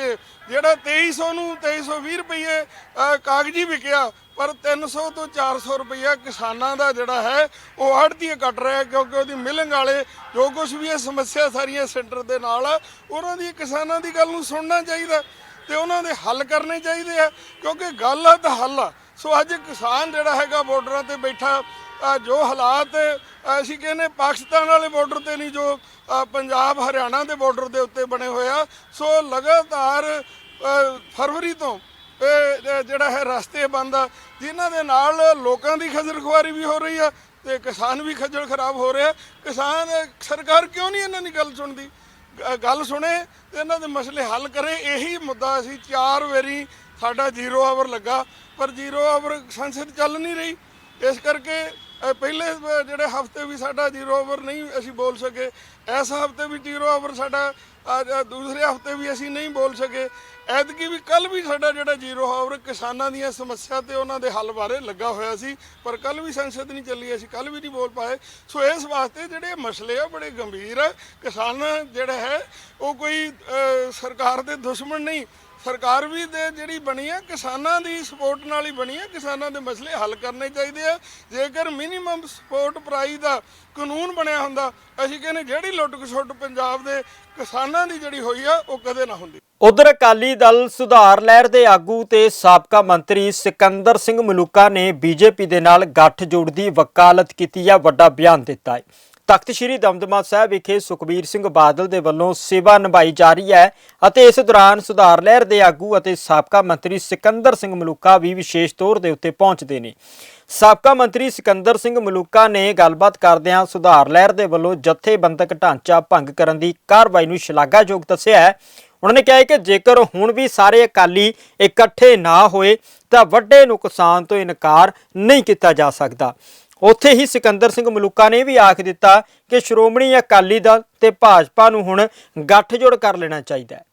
ਜਿਹੜਾ 2300 ਨੂੰ 2320 ਰੁਪਏ ਅ, ਕਾਗਜ਼ੀ ਵਿਕਿਆ ਪਰ 300 ਤੋਂ 400 ਰੁਪਈਆ ਕਿਸਾਨਾਂ ਦਾ ਜਿਹੜਾ ਹੈ ਉਹ ਆੜਤੀ ਕੱਟ ਰਿਹਾ ਕਿਉਂਕਿ ਉਹਦੀ ਮਿਲਿੰਗ ਵਾਲੇ ਜੋ ਕੁਝ ਵੀ ਇਹ ਸਮੱਸਿਆ ਸਾਰੀਆਂ ਸੈਂਟਰ ਦੇ ਨਾਲ ਉਹਨਾਂ ਦੀ ਕਿਸਾਨਾਂ ਦੀ ਗੱਲ ਨੂੰ ਸੁਣਨਾ ਚਾਹੀਦਾ ਤੇ ਉਹਨਾਂ ਦੇ ਹੱਲ ਕਰਨੇ ਚਾਹੀਦੇ ਆ ਕਿਉਂਕਿ ਗੱਲ ਆ ਤਾਂ ਹੱਲ ਆ। ਸੋ ਅੱਜ ਕਿਸਾਨ ਜਿਹੜਾ ਹੈਗਾ ਬਾਰਡਰਾਂ ਤੇ ਬੈਠਾ ਜੋ ਹਾਲਾਤ ਅਸੀਂ ਕਹਿੰਦੇ ਪਾਕਿਸਤਾਨ ਵਾਲੇ ਬਾਰਡਰ ਤੇ ਨਹੀਂ, ਜੋ ਪੰਜਾਬ ਹਰਿਆਣਾ ਦੇ ਬਾਰਡਰ ਦੇ ਉੱਤੇ ਬਣੇ ਹੋਏ ਆ। ਸੋ ਲਗਾਤਾਰ ਫਰਵਰੀ ਤੋਂ ਜਿਹੜਾ ਹੈ ਰਸਤੇ ਬੰਦ ਆ, ਜਿਨ੍ਹਾਂ ਦੇ ਨਾਲ ਲੋਕਾਂ ਦੀ ਖੱਜਲ ਖੁਆਰੀ ਵੀ ਹੋ ਰਹੀ ਆ ਤੇ ਕਿਸਾਨ ਵੀ ਖੱਜਲ ਖਰਾਬ ਹੋ ਰਿਹਾ। ਕਿਸਾਨ, ਸਰਕਾਰ ਕਿਉਂ ਨਹੀਂ ਇਹਨਾਂ ਦੀ ਗੱਲ ਸੁਣਦੀ? ਗ- ਗੱਲ ਸੁਣੇ ਤੇ ਇਹਨਾਂ ਦੇ ਮਸਲੇ ਹੱਲ ਕਰੇ, ਇਹੀ ਮੁੱਦਾ ਅਸੀਂ ਚਾਰ ਵਾਰੀ ਸਾਡਾ ਜ਼ੀਰੋ ਆਵਰ ਲੱਗਾ, ਪਰ ਜ਼ੀਰੋ ਆਵਰ ਸੰਸਦ ਚੱਲ ਨਹੀਂ ਰਹੀ। ਇਸ ਕਰਕੇ ਪਹਿਲੇ ਜਿਹੜੇ ਹਫ਼ਤੇ ਵੀ ਸਾਡਾ ਜ਼ੀਰੋ ਆਵਰ ਨਹੀਂ ਅਸੀਂ ਬੋਲ ਸਕੇ, ਇਸ ਹਫ਼ਤੇ ਵੀ ਜ਼ੀਰੋ ਆਵਰ ਸਾਡਾ ਦੂਸਰੇ ਹਫ਼ਤੇ ਵੀ ਅਸੀਂ ਨਹੀਂ ਬੋਲ ਸਕੇ। ਐਤਕੀ ਵੀ ਕੱਲ ਵੀ ਸਾਡਾ ਜਿਹੜਾ ਜ਼ੀਰੋ ਆਵਰ ਕਿਸਾਨਾਂ ਦੀਆਂ ਸਮੱਸਿਆ ਤੇ ਉਹਨਾਂ ਦੇ ਹੱਲ ਬਾਰੇ ਲੱਗਾ ਹੋਇਆ ਸੀ, ਪਰ ਕੱਲ ਵੀ ਸੰਸਦ ਨਹੀਂ ਚੱਲੀ, ਅਸੀਂ ਕੱਲ ਵੀ ਨਹੀਂ ਬੋਲ ਪਾਏ। ਸੋ ਇਸ ਵਾਸਤੇ ਜਿਹੜੇ ਮਸਲੇ ਆ ਬੜੇ ਗੰਭੀਰ ਆ। ਕਿਸਾਨ ਜਿਹੜਾ ਹੈ, ਉਹ ਕੋਈ ਸਰਕਾਰ ਦੇ ਦੁਸ਼ਮਣ ਨਹੀਂ। ਸਰਕਾਰ ਵੀ ਦੇ ਜਿਹੜੀ ਬਣੀ ਹੈ ਕਿਸਾਨਾਂ ਦੀ ਸਪੋਰਟ ਨਾਲ ਹੀ ਬਣੀ ਹੈ ਕਿਸਾਨਾਂ ਦੇ ਮਸਲੇ ਹੱਲ ਕਰਨੇ ਚਾਹੀਦੇ ਆ। ਜੇਕਰ ਮਿਨੀਮਮ ਸਪੋਰਟ ਪ੍ਰਾਈਸ ਦਾ ਕਾਨੂੰਨ ਬਣਿਆ ਹੁੰਦਾ, ਅਸੀਂ ਕਹਿੰਦੇ ਜਿਹੜੀ ਲੁੱਟ ਖਸੁੱਟ ਪੰਜਾਬ ਦੇ ਕਿਸਾਨਾਂ ਦੀ ਜਿਹੜੀ ਹੋਈ ਆ, ਉਹ ਕਦੇ ਨਾ ਹੁੰਦੀ। ਉਧਰ ਅਕਾਲੀ ਦਲ ਸੁਧਾਰ ਲਹਿਰ ਦੇ ਆਗੂ ਤੇ ਸਾਬਕਾ ਮੰਤਰੀ ਸਿਕੰਦਰ ਸਿੰਘ ਮਲੂਕਾ ਨੇ ਬੀਜੇਪੀ ਦੇ ਨਾਲ ਗੱਠਜੋੜ ਦੀ ਵਕਾਲਤ ਕੀਤੀ ਆ, ਵੱਡਾ ਬਿਆਨ ਦਿੱਤਾ ਹੈ। ਤਖਤ ਸ੍ਰੀ ਦਮਦਮਾ ਸਾਹਿਬ ਵਿਖੇ ਸੁਖਬੀਰ ਸਿੰਘ ਬਾਦਲ ਦੇ ਵੱਲੋਂ ਸੇਵਾ ਨਿਭਾਈ ਜਾ ਰਹੀ ਹੈ ਅਤੇ ਇਸ ਦੌਰਾਨ ਸੁਧਾਰ ਲਹਿਰ ਦੇ ਆਗੂ ਅਤੇ ਸਾਬਕਾ ਮੰਤਰੀ ਸਿਕੰਦਰ ਸਿੰਘ ਮਲੂਕਾ ਵੀ ਵਿਸ਼ੇਸ਼ ਤੌਰ ਦੇ ਉੱਤੇ ਪਹੁੰਚਦੇ ਨੇ। ਸਾਬਕਾ ਮੰਤਰੀ ਸਿਕੰਦਰ ਸਿੰਘ ਮਲੂਕਾ ਨੇ ਗੱਲਬਾਤ ਕਰਦਿਆਂ ਸੁਧਾਰ ਲਹਿਰ ਦੇ ਵੱਲੋਂ ਜਥੇਬੰਦਕ ਢਾਂਚਾ ਭੰਗ ਕਰਨ ਦੀ ਕਾਰਵਾਈ ਨੂੰ ਸ਼ਲਾਘਾਯੋਗ ਦੱਸਿਆ ਹੈ। ਉਹਨਾਂ ਨੇ ਕਿਹਾ ਕਿ ਜੇਕਰ ਹੁਣ ਵੀ ਸਾਰੇ ਅਕਾਲੀ ਇਕੱਠੇ ਨਾ ਹੋਏ ਤਾਂ ਵੱਡੇ ਨੁਕਸਾਨ ਤੋਂ ਇਨਕਾਰ ਨਹੀਂ ਕੀਤਾ ਜਾ ਸਕਦਾ। ਉੱਥੇ ਹੀ ਸਿਕੰਦਰ ਸਿੰਘ ਮਲੂਕਾ ਨੇ ਵੀ ਆਖ ਦਿੱਤਾ ਕਿ ਸ਼੍ਰੋਮਣੀ ਅਕਾਲੀ ਦਲ ਤੇ ਭਾਜਪਾ ਨੂੰ ਹੁਣ ਗੱਠਜੋੜ ਕਰ ਲੈਣਾ ਚਾਹੀਦਾ ਹੈ।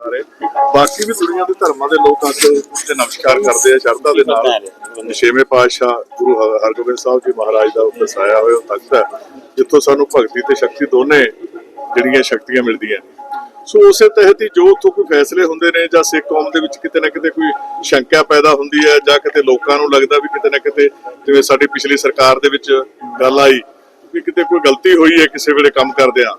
ਸਾਰੇ ਬਾਕੀ ਵੀ ਦੁਨੀਆ ਦੇ ਧਰਮਾਂ ਦੇ ਲੋਕ ਆ ਤੇ ਨਮਸਕਾਰ ਕਰਦੇ ਆ, ਸ਼ਰਧਾ ਦੇ ਨਾਲ। ਛੇਵੇਂ ਪਾਤਸ਼ਾਹ ਗੁਰੂ ਹਰਗੋਬਿੰਦ ਸਾਹਿਬ ਜੀ ਮਹਾਰਾਜ ਦਾ ਵਸਾਇਆ ਹੋਇਆ ਤਖਤ ਹੈ, ਜਿੱਥੋਂ ਸਾਨੂੰ ਭਗਤੀ ਤੇ ਸ਼ਕਤੀ ਦੋਨੇ ਜਿਹੜੀਆਂ ਸ਼ਕਤੀਆਂ ਮਿਲਦੀਆਂ। ਸੋ ਉਸੇ ਤਹਿਤ ਹੀ ਜੋ ਉੱਥੋਂ ਕੋਈ ਫੈਸਲੇ ਹੁੰਦੇ ਨੇ ਜਾਂ ਸਿੱਖ ਕੌਮ ਦੇ ਵਿੱਚ ਕਿਤੇ ਨਾ ਕਿਤੇ ਕੋਈ ਸ਼ੰਕਾ ਪੈਦਾ ਹੁੰਦੀ ਹੈ ਜਾਂ ਕਿਤੇ ਲੋਕਾਂ ਨੂੰ ਲੱਗਦਾ ਵੀ ਕਿਤੇ ਨਾ ਕਿਤੇ ਜਿਵੇਂ ਸਾਡੀ ਪਿਛਲੀ ਸਰਕਾਰ ਦੇ ਵਿੱਚ ਗੱਲ ਆਈ ਵੀ ਕਿਤੇ ਕੋਈ ਗਲਤੀ ਹੋਈ ਹੈ ਕਿਸੇ ਵੇਲੇ ਕੰਮ ਕਰਦਿਆਂ,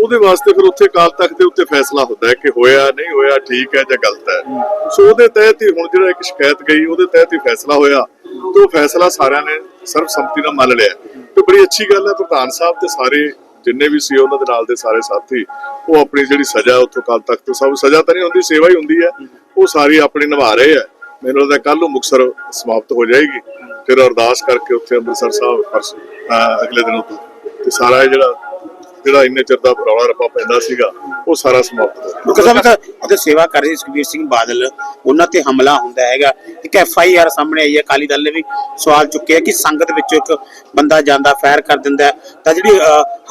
ਉਹਦੇ ਵਾਸਤੇ ਫਿਰ ਉੱਥੇ ਕਾਲ ਤੱਕ ਦੇ ਉੱਤੇ ਫੈਸਲਾ ਹੁੰਦਾ ਹੈ ਕਿ ਹੋਇਆ, ਨਹੀਂ ਹੋਇਆ, ਠੀਕ ਹੈ ਜਾਂ ਗਲਤ ਹੈ। ਸੋ ਉਹਦੇ ਤਹਿਤ ਹੀ ਹੁਣ ਜਿਹੜਾ ਇੱਕ ਸ਼ਿਕਾਇਤ ਗਈ, ਉਹਦੇ ਤਹਿਤ ਹੀ ਫੈਸਲਾ ਹੋਇਆ ਤੇ ਉਹ ਫੈਸਲਾ ਸਾਰਿਆਂ ਨੇ ਸਰਬਸੰਮਤੀ ਨਾਲ ਮੰਨ ਲਿਆ। ਤੇ ਬੜੀ ਅੱਛੀ ਗੱਲ ਹੈ, ਪ੍ਰਧਾਨ ਸਾਹਿਬ ਤੇ ਸਾਰੇ ਜਿੰਨੇ ਵੀ ਸੀ ਉਹਨਾਂ ਦੇ ਨਾਲ ਦੇ ਸਾਰੇ ਸਾਥੀ, ਉਹ ਆਪਣੀ ਜਿਹੜੀ ਸਜ਼ਾ ਉੱਥੋਂ ਕਾਲ ਤੱਕ ਤੋਂ, ਸਭ ਸਜ਼ਾ ਤਾਂ ਨਹੀਂ ਹੁੰਦੀ, ਸੇਵਾ ਹੀ ਹੁੰਦੀ ਹੈ। ਉਹ ਸਾਰੀ ਆਪਣੀ ਨਿਭਾ ਰਹੇ ਆ ਮੈਨੂੰ ਲੱਗਦਾ ਕੱਲ ਨੂੰ ਮੁਕਸਰ ਸਮਾਪਤ ਹੋ ਜਾਏਗੀ। ਫਿਰ ਅਰਦਾਸ ਕਰਕੇ ਉੱਥੇ ਅੰਮ੍ਰਿਤਸਰ ਸਾਹਿਬ ਪਰਸ ਅਗਲੇ ਦਿਨ ਉੱਥੇ ਤੇ ਸਾਰਾ ਜਿਹੜਾ ਜਿਹੜਾ ਇੰਨੇ ਚਿਰ ਦਾ ਰੌਲਾ ਰੱਪਾ ਪੈਂਦਾ ਸੀਗਾ ਉਹ ਸਾਰਾ ਸਮਾਪਤ ਹੋ ਗਿਆ ਉਹਦੇ ਸੇਵਾ ਕਰ ਰਹੇ ਸੁਖਬੀਰ ਸਿੰਘ ਬਾਦਲ ਉਹਨਾਂ ਤੇ ਹਮਲਾ ਹੁੰਦਾ ਹੈਗਾ ਇੱਕ ਐਫ ਆਈ ਆਰ ਸਾਹਮਣੇ ਆਈ ਹੈ ਅਕਾਲੀ ਦਲ ਨੇ ਵੀ ਸਵਾਲ ਚੁੱਕਿਆ ਕਿ ਸੰਗਤ ਵਿੱਚ ਇੱਕ ਬੰਦਾ ਜਾਂਦਾ ਫਾਇਰ ਕਰ ਦਿੰਦਾ ਤਾਂ ਜਿਹੜੀ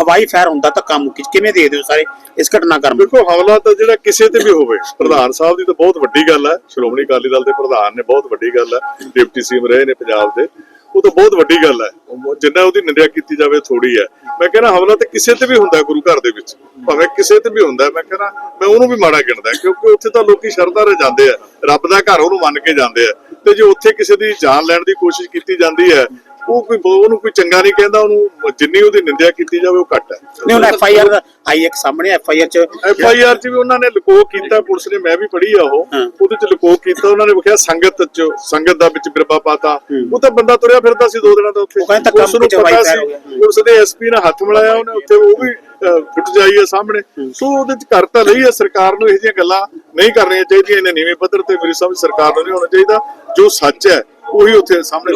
ਹਵਾਈ ਫਾਇਰ ਹੁੰਦਾ ਮੁੱਕੀ 'ਚ ਕਿਵੇਂ ਦੇਖਦੇ ਹੋ ਸਾਰੇ ਇਸ ਘਟਨਾਕ੍ਰਮ? ਦੇਖੋ ਹਮਲਾ ਤਾਂ ਜਿਹੜਾ ਕਿਸੇ ਤੇ ਵੀ ਹੋਵੇ ਪ੍ਰਧਾਨ ਸਾਹਿਬ ਦੀ ਤਾਂ ਬਹੁਤ ਵੱਡੀ ਗੱਲ ਹੈ ਸ਼੍ਰੋਮਣੀ ਅਕਾਲੀ ਦਲ ਦੇ ਪ੍ਰਧਾਨ ਨੇ ਬਹੁਤ ਵੱਡੀ ਗੱਲ ਹੈ ਡਿਪਟੀ ਸੀਐਮ ਰਹੇ ਨੇ ਪੰਜਾਬ ਦੇ ਉਹ ਤਾਂ ਬਹੁਤ ਵੱਡੀ ਗੱਲ ਹੈ। ਜਿੰਨਾ ਉਹਦੀ ਨਿੰਦਿਆ ਕੀਤੀ ਜਾਵੇ ਥੋੜੀ ਹੈ। ਮੈਂ ਕਹਿੰਦਾ ਹਮਲਾ ਤੇ ਕਿਸੇ ਤੇ ਵੀ ਹੁੰਦਾ ਗੁਰੂ ਘਰ ਦੇ ਵਿੱਚ। ਭਾਵੇਂ ਕਿਸੇ ਤੇ ਵੀ ਹੁੰਦਾ ਮੈਂ ਕਹਿੰਦਾ ਮੈਂ ਉਹਨੂੰ ਵੀ ਮਾੜਾ ਗਿਣਦਾ ਕਿਉਂਕਿ ਉੱਥੇ ਤਾਂ ਲੋਕੀ ਸ਼ਰਧਾ ਨਾਲ ਜਾਂਦੇ ਆ। ਰੱਬ ਦਾ ਘਰ ਉਹਨੂੰ ਮੰਨ ਕੇ ਜਾਂਦੇ ਆ। ਤੇ ਜੇ ਉੱਥੇ ਕਿਸੇ ਦੀ ਜਾਨ ਲੈਣ ਦੀ ਕੋਸ਼ਿਸ਼ ਕੀਤੀ ਜਾਂਦੀ ਹੈ ਉਹ ਕੋਈ ਉਹਨੂੰ ਕੋਈ ਚੰਗਾ ਨਹੀਂ ਕਹਿੰਦਾ ਉਹਨੂੰ ਜਿੰਨੀ ਉਹਦੀ ਨਿੰਦਿਆ ਕੀਤੀ ਜਾਵੇ ਉਹ ਘੱਟ ਹੈ। ਨਹੀਂ ਹੁਣ ਐਫ ਆਈ ਆਰ ਆਈ ਇੱਕ ਸਾਹਮਣੇ ਐਫ ਆਈ ਆਰ 'ਚ ਐਫ ਆਈ ਆਰ ਚ ਵੀ ਉਹਨਾਂ ਨੇ ਲਕੋ ਕੀਤਾ ਪੁਲਿਸ ਨੇ ਮੈਂ ਵੀ ਪੜ੍ਹੀ ਆ ਉਹ। ਉਹਦੇ ਚ ਲਕੋ ਕੀਤਾ ਉਹਨਾਂ ਨੇ ਵਿਖਿਆ ਸੰਗਤ ਚ ਸੰਗਤ ਦਾ ਵਿੱਚ ਬਿਰਬਾ ਪਾਤਾ। ਉਹ ਤਾਂ ਬੰਦਾ ਤੁਰਿਆ ਫਿਰਦਾ ਸੀ ਦੋ ਦਿਨਾਂ ਦਾ ਉੱਥੇ। ਉਹ ਕਹਿੰਦਾ ਧੱਕਾ ਪੁਲਿਸ ਨੂੰ ਮੁੱਕੀ ਚ ਪਤਾ ਵਾਈਫਾਈ ਸੀ ਹੋ ਗਿਆ। ਦੇ ਐਸਪੀ ਨੇ ਹੱਥ ਮਿਲਾਇਆ ਉਹਨੇ ਉੱਥੇ ਉਹ ਵੀ ਫੁੱਟ ਜਾਈ ਹੈ ਸਾਹਮਣੇ। ਸੋ ਉਹਦੇ ਚ ਕਰ ਤਾਂ ਲਈ ਹੈ ਸਰਕਾਰ ਨੂੰ ਇਹੋ ਜਿਹੀਆਂ ਗੱਲਾਂ ਨਹੀਂ ਕਰਨੀਆਂ ਚਾਹੀਦੀਆਂ ਇਹਨੇ ਨੀਵੇਂ ਪੱਧਰ ਤੇ ਮੇਰੀ ਸਮਝ ਸਰਕਾਰ ਨੂੰ ਨਹੀਂ ਹੋਣਾ ਚਾਹੀਦਾ। ਜੋ ਸੱਚ ਹੈ ਉਹੀ ਉੱਥੇ ਸਾਹਮਣੇ